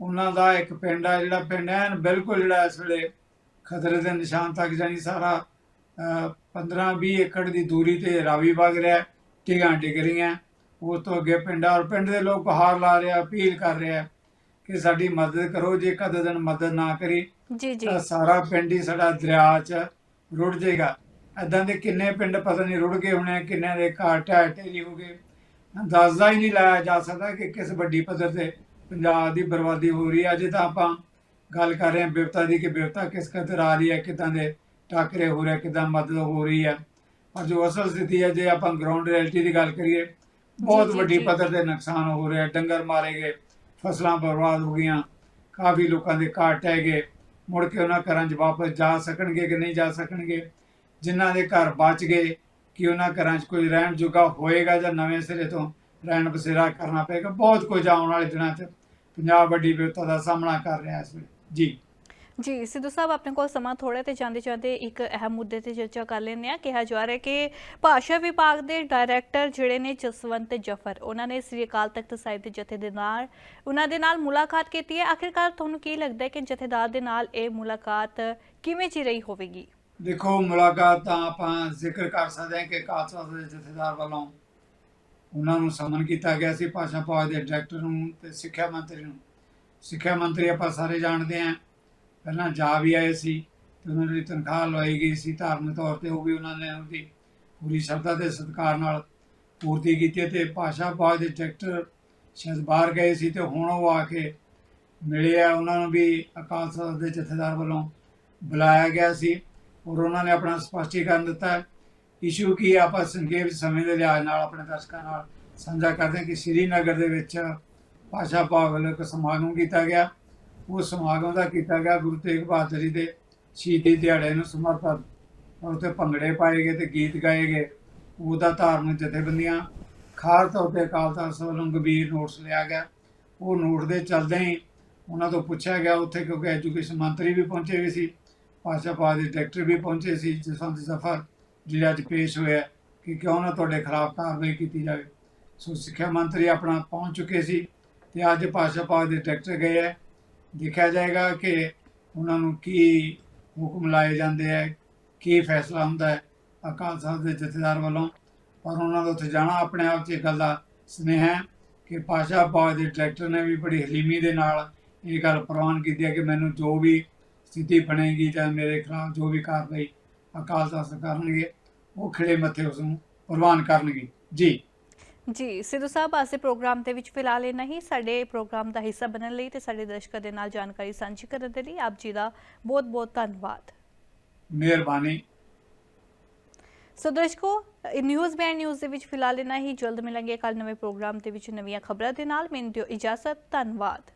ਉਹਨਾਂ ਦਾ ਇੱਕ ਪਿੰਡ ਹੈ, ਜਿਹੜਾ ਪਿੰਡ ਐਨ ਬਿਲਕੁਲ ਜਿਹੜਾ ਇਸ ਵੇਲੇ ਖਤਰੇ ਦੇ ਨਿਸ਼ਾਨ ਤੱਕ ਜਾਨੀ ਸਾਰਾ 15-20 ਏਕੜ ਦੀ ਦੂਰੀ ਤੇ ਰਾਵੀ ਵਗ ਰਿਹਾ ਟਿਗਾਂ ਡਿੱਗ ਰਹੀਆਂ। ਉਸ ਤੋਂ ਅੱਗੇ ਪਿੰਡ ਔਰ ਪਿੰਡ ਦੇ ਲੋਕ ਹਾਰ ਲਾ ਰਿਹਾ ਅਪੀਲ ਕਰ ਰਿਹਾ ਕਿ ਸਾਡੀ ਮਦਦ ਕਰੋ ਜੇ ਕਦੇ ਦਿਨ ਮਦਦ ਨਾ ਕਰੀ ਜੀ ਜੀ। ਸਾਰਾ ਪਿੰਡ ਹੀ ਸਾਡਾ ਦਰਿਆ 'ਚ ਰੁੜ ਜਾਏਗਾ। ਐਦਾਂ ਦੇ ਕਿੰਨੇ ਪਿੰਡ ਪਤਾ ਨਹੀਂ ਰੁੜ ਗਏ ਹੋਣੇ ਕਿੰਨੇ ਦੇ ਘਰ ਢਹਿ ਢੇਰੀ ਹੋ ਗਏ। ਅੰਦਾਜ਼ਾ ਹੀ ਨਹੀਂ ਲਾਇਆ ਜਾ ਸਕਦਾ ਕਿ ਕਿਸ ਵੱਡੀ ਪੱਧਰ ਤੇ ਪੰਜਾਬ ਦੀ ਬਰਬਾਦੀ ਹੋ ਰਹੀ ਹੈ। ਅਜੇ ਤਾਂ ਆਪਾਂ ਗੱਲ ਕਰ ਰਹੇ ਹਾਂ ਬਿਪਤਾ ਦੀ ਕਿ ਬਿਪਤਾ ਕਿਸ ਕਦਰ ਆ ਰਹੀ ਹੈ ਕਿਦਾਂ ਦੇ ਟਾਕਰੇ ਹੋ ਰਹੇ ਕਿਦਾਂ ਮਦਦ ਹੋ ਰਹੀ ਹੈ। ਪਰ ਜੋ ਅਸਲ ਸਥਿਤੀ ਹੈ ਜੇ ਆਪਾਂ ਗਰਾਊਂਡ ਰਿਐਲਿਟੀ ਦੀ ਗੱਲ ਕਰੀਏ ਬਹੁਤ ਵੱਡੀ। ਪੱਧਰ ਤੇ ਨੁਕਸਾਨ ਹੋ ਰਿਹਾ ਡੰਗਰ ਮਾਰੇ ਗਏ ਫਸਲਾਂ ਬਰਬਾਦ ਹੋ ਗਈਆਂ ਕਾਫੀ ਲੋਕਾਂ ਦੇ ਘਰ ਟਹਿ ਗਏ। ਮੁੜ ਕੇ ਉਹਨਾਂ ਘਰਾਂ 'ਚ ਵਾਪਸ ਜਾ ਸਕਣਗੇ ਕਿ ਨਹੀਂ ਜਾ ਸਕਣਗੇ? ਜਿਨ੍ਹਾਂ ਦੇ ਘਰ ਬਚ ਗਏ ਕਿ ਉਹਨਾਂ ਘਰਾਂ 'ਚ ਕੋਈ ਰਹਿਣ ਜੋਗਾ ਹੋਏਗਾ ਜਾਂ ਨਵੇਂ ਸਿਰੇ ਤੋਂ ਰਹਿਣ ਬਸੇਰਾ ਕਰਨਾ ਪਏਗਾ? ਬਹੁਤ ਕੁਝ ਆਉਣ ਵਾਲੇ ਦਿਨਾਂ 'ਚ ਪੰਜਾਬ ਵੱਡੀ ਵਿਪਤਾ ਦਾ ਸਾਹਮਣਾ ਕਰ ਰਿਹਾ ਇਸ ਵੇਲੇ। ਜੀ। ਜੀ ਸਿੱਧੂ ਸਾਹਿਬ ਆਪਣੇ ਕੋਲ ਸਮਾਂ ਥੋੜਾ ਤੇ ਜਾਂਦੇ ਜਾਂਦੇ ਇੱਕ ਅਹਿਮ ਮੁੱਦੇ ਤੇ ਚਰਚਾ ਕਰ ਲੈਂਦੇ ਆ ਕਿਹਾ ਜਾ ਰਿਹਾ ਕਿ ਭਾਸ਼ਾ ਵਿਭਾਗ ਦੇ ਡਾਇਰੈਕਟਰ ਜਿਹੜੇ ਨੇ ਜਸਵੰਤ ਜਫਰ ਉਹਨਾਂ ਨੇ ਸ੍ਰੀ ਅਕਾਲ ਤਖਤ ਸਾਹਿਬ ਦੇ ਜਥੇ ਦੇ ਨਾਲ ਉਹਨਾਂ ਦੇ ਨਾਲ ਮੁਲਾਕਾਤ ਕੀਤੀ ਹੈ। ਆਖਿਰਕਾਰ ਤੁਹਾਨੂੰ ਕੀ ਲੱਗਦਾ ਹੈ ਕਿ ਜਥੇਦਾਰ ਦੇ ਨਾਲ ਇਹ ਮੁਲਾਕਾਤ ਕਿਵੇਂ ਜੀ ਰਹੀ ਹੋਵੇਗੀ? ਦੇਖੋ ਮੁਲਾਕਾਤ ਤਾਂ ਆਪਾਂ ਜ਼ਿਕਰ ਕਰ ਸਕਦੇ ਹਾਂ ਕਿ ਖਾਲਸਾ ਦੇ ਜਥੇਦਾਰ ਵੱਲੋਂ ਉਹਨਾਂ ਨੂੰ ਸਮਨ ਕੀਤਾ ਗਿਆ ਸੀ ਭਾਸ਼ਾ ਭਾਗ ਦੇ ਡਾਇਰੈਕਟਰ ਨੂੰ ਤੇ ਸਿੱਖਿਆ ਮੰਤਰੀ ਨੂੰ। ਸਿੱਖਿਆ ਮੰਤਰੀ ਆਪਾਂ ਸਾਰੇ ਜਾਣਦੇ ਹਾਂ ਪਹਿਲਾਂ ਜਾ ਵੀ ਆਏ ਸੀ ਤੇ ਉਹਨਾਂ ਦੀ ਤਨਖਾਹ ਲਵਾਈ ਗਈ ਸੀ। ਧਾਰਮਿਕ ਤੌਰ ਤੇ ਉਹ ਵੀ ਉਹਨਾਂ ਨੇ ਉਹਦੀ ਪੂਰੀ ਸ਼ਰਧਾ ਤੇ ਸਤਿਕਾਰ ਨਾਲ ਪੂਰਤੀ ਕੀਤੀ ਤੇ ਭਾਸ਼ਾ ਭਾਗ ਦੇ ਡਾਇਰੈਕਟਰ ਸ਼ਾਇਦ ਬਾਹਰ ਗਏ ਸੀ ਤੇ ਹੁਣ ਉਹ ਆ ਕੇ ਮਿਲੇ ਆ। ਉਹਨਾਂ ਨੂੰ ਵੀ ਅਕਾਲ ਤਖਤ ਦੇ ਜਥੇਦਾਰ ਵੱਲੋਂ ਬੁਲਾਇਆ ਗਿਆ ਸੀ ਔਰ ਉਹਨਾਂ ਨੇ ਆਪਣਾ ਸਪਸ਼ਟੀਕਰਨ ਦਿੱਤਾ। ਇਸ਼ੂ ਕੀ ਹੈ, ਆਪਾਂ ਸੰਖੇਪ ਸਮੇਂ ਦੇ ਲਿਹਾਜ਼ ਨਾਲ ਆਪਣੇ ਦਰਸ਼ਕਾਂ ਨਾਲ ਸਾਂਝਾ ਕਰਦੇ ਕਿ ਸ੍ਰੀਨਗਰ ਦੇ ਵਿੱਚ ਭਾਸ਼ਾ ਭਾਗ ਵੱਲੋਂ ਇੱਕ ਸਮਾਗਮ ਕੀਤਾ ਗਿਆ। ਉਹ ਸਮਾਗਮ ਦਾ ਕੀਤਾ ਗਿਆ ਗੁਰੂ ਤੇਗ ਬਹਾਦਰ ਜੀ ਦੇ ਸ਼ਹੀਦੀ ਦਿਹਾੜੇ ਨੂੰ ਸਮਰਪਿਤ। ਔਰ ਉੱਥੇ ਭੰਗੜੇ ਪਾਏ ਗਏ ਤੇ ਗੀਤ ਗਾਏ ਗਏ। ਉਹਦਾ ਧਾਰਮਿਕ ਜਥੇਬੰਦੀਆਂ ਖਾਸ ਤੌਰ ਤੇ ਅਕਾਲ ਤਖਤ ਵੱਲੋਂ ਗੰਭੀਰ ਨੋਟਸ ਲਿਆ ਗਿਆ। ਉਹ ਨੋਟ ਦੇ ਚੱਲਦੇ ਹੀ ਉਹਨਾਂ ਤੋਂ ਪੁੱਛਿਆ ਗਿਆ ਉੱਥੇ ਕਿਉਂਕਿ ਐਜੂਕੇਸ਼ਨ ਮੰਤਰੀ ਵੀ ਪਹੁੰਚੇ ਹੋਏ ਸੀ, ਭਾਸ਼ਾ ਭਾਗ ਦੇ ਡਾਇਰੈਕਟਰ ਵੀ ਪਹੁੰਚੇ ਸੀ ਜਸਵੰਤ ਜ਼ਫਰ ਜਿਹੜੇ ਅੱਜ ਪੇਸ਼ ਹੋਇਆ ਕਿ ਕਿਉਂ ਨਾ ਤੁਹਾਡੇ ਖਿਲਾਫ ਕਾਰਵਾਈ ਕੀਤੀ ਜਾਵੇ। ਸੋ ਸਿੱਖਿਆ ਮੰਤਰੀ ਆਪਣਾ ਪਹੁੰਚ ਚੁੱਕੇ ਸੀ। ਤੇ ਅੱਜ ਭਾਸ਼ਾ ਪਾਕ ਦੇ ਟਰੈਕਟਰ ਗਏ ਹੈ ਦੇਖਿਆ ਜਾਏਗਾ ਕਿ ਉਹਨਾਂ ਨੂੰ ਕੀ ਹੁਕਮ ਲਾਏ ਜਾਂਦੇ ਹੈ ਕੀ ਫੈਸਲਾ ਹੁੰਦਾ ਹੈ। ਅਕਾਲ ਤਖਤ ਦੇ ਜਥੇਦਾਰ ਵੱਲੋਂ, ਪਰ ਉਹਨਾਂ ਦਾ ਉੱਥੇ ਜਾਣਾ ਆਪਣੇ ਆਪ 'ਚ ਇੱਕ ਗੱਲ ਦਾ ਸਨੇਹ ਹੈ ਕਿ ਭਾਸ਼ਾ ਭਾਗ ਦੇ ਡਾਇਰੈਕਟਰ ਨੇ ਵੀ ਬੜੀ ਹਲੀਮੀ ਦੇ ਨਾਲ ਇਹ ਗੱਲ ਪ੍ਰਵਾਨ ਕੀਤੀ ਹੈ ਕਿ ਮੈਨੂੰ ਜੋ ਵੀ ਸਥਿਤੀ ਬਣੇਗੀ ਜਾਂ ਮੇਰੇ ਖਿਲਾਫ ਜੋ ਵੀ ਕਾਰਵਾਈ ਅਕਾਲ ਤਖਤ ਕਰਨਗੇ, ਉਹ ਖਿੜੇ ਮੱਥੇ ਉਸ ਨੂੰ ਪ੍ਰਵਾਨ ਕਰਨਗੇ। ਜੀ। ਜੀ ਸਿੱਧੂ ਸਾਹਿਬ ਆਸੇ ਪ੍ਰੋਗਰਾਮ ਦੇ ਵਿੱਚ ਫਿਲਹਾਲ ਇਹ ਨਹੀਂ ਸਾਡੇ ਪ੍ਰੋਗਰਾਮ ਦਾ ਹਿੱਸਾ ਬਣਨ ਲਈ ਤੇ ਸਾਡੇ ਦਰਸ਼ਕਾਂ ਦੇ ਨਾਲ ਜਾਣਕਾਰੀ ਸਾਂਝੀ ਕਰਨ ਦੇ ਲਈ ਆਪ ਜੀ ਦਾ ਬਹੁਤ ਬਹੁਤ ਧੰਨਵਾਦ। ਮਿਹਰਬਾਨੀ। ਸੋ ਦਰਸ਼ਕੋ ਇਹ ਨਿਊਜ਼ ਬੈਂਡ ਨਿਊਜ਼ ਦੇ ਵਿੱਚ ਫਿਲਹਾਲ ਇਨਾ ਹੀ। ਜਲਦ ਮਿਲਾਂਗੇ ਕੱਲ ਨਵੇਂ ਪ੍ਰੋਗਰਾਮ ਦੇ ਵਿੱਚ ਨਵੀਆਂ ਖਬਰਾਂ ਦੇ ਨਾਲ। ਮੈਨੂੰ ਦਿਓ ਇਜਾਜ਼ਤ। ਧੰਨਵਾਦ।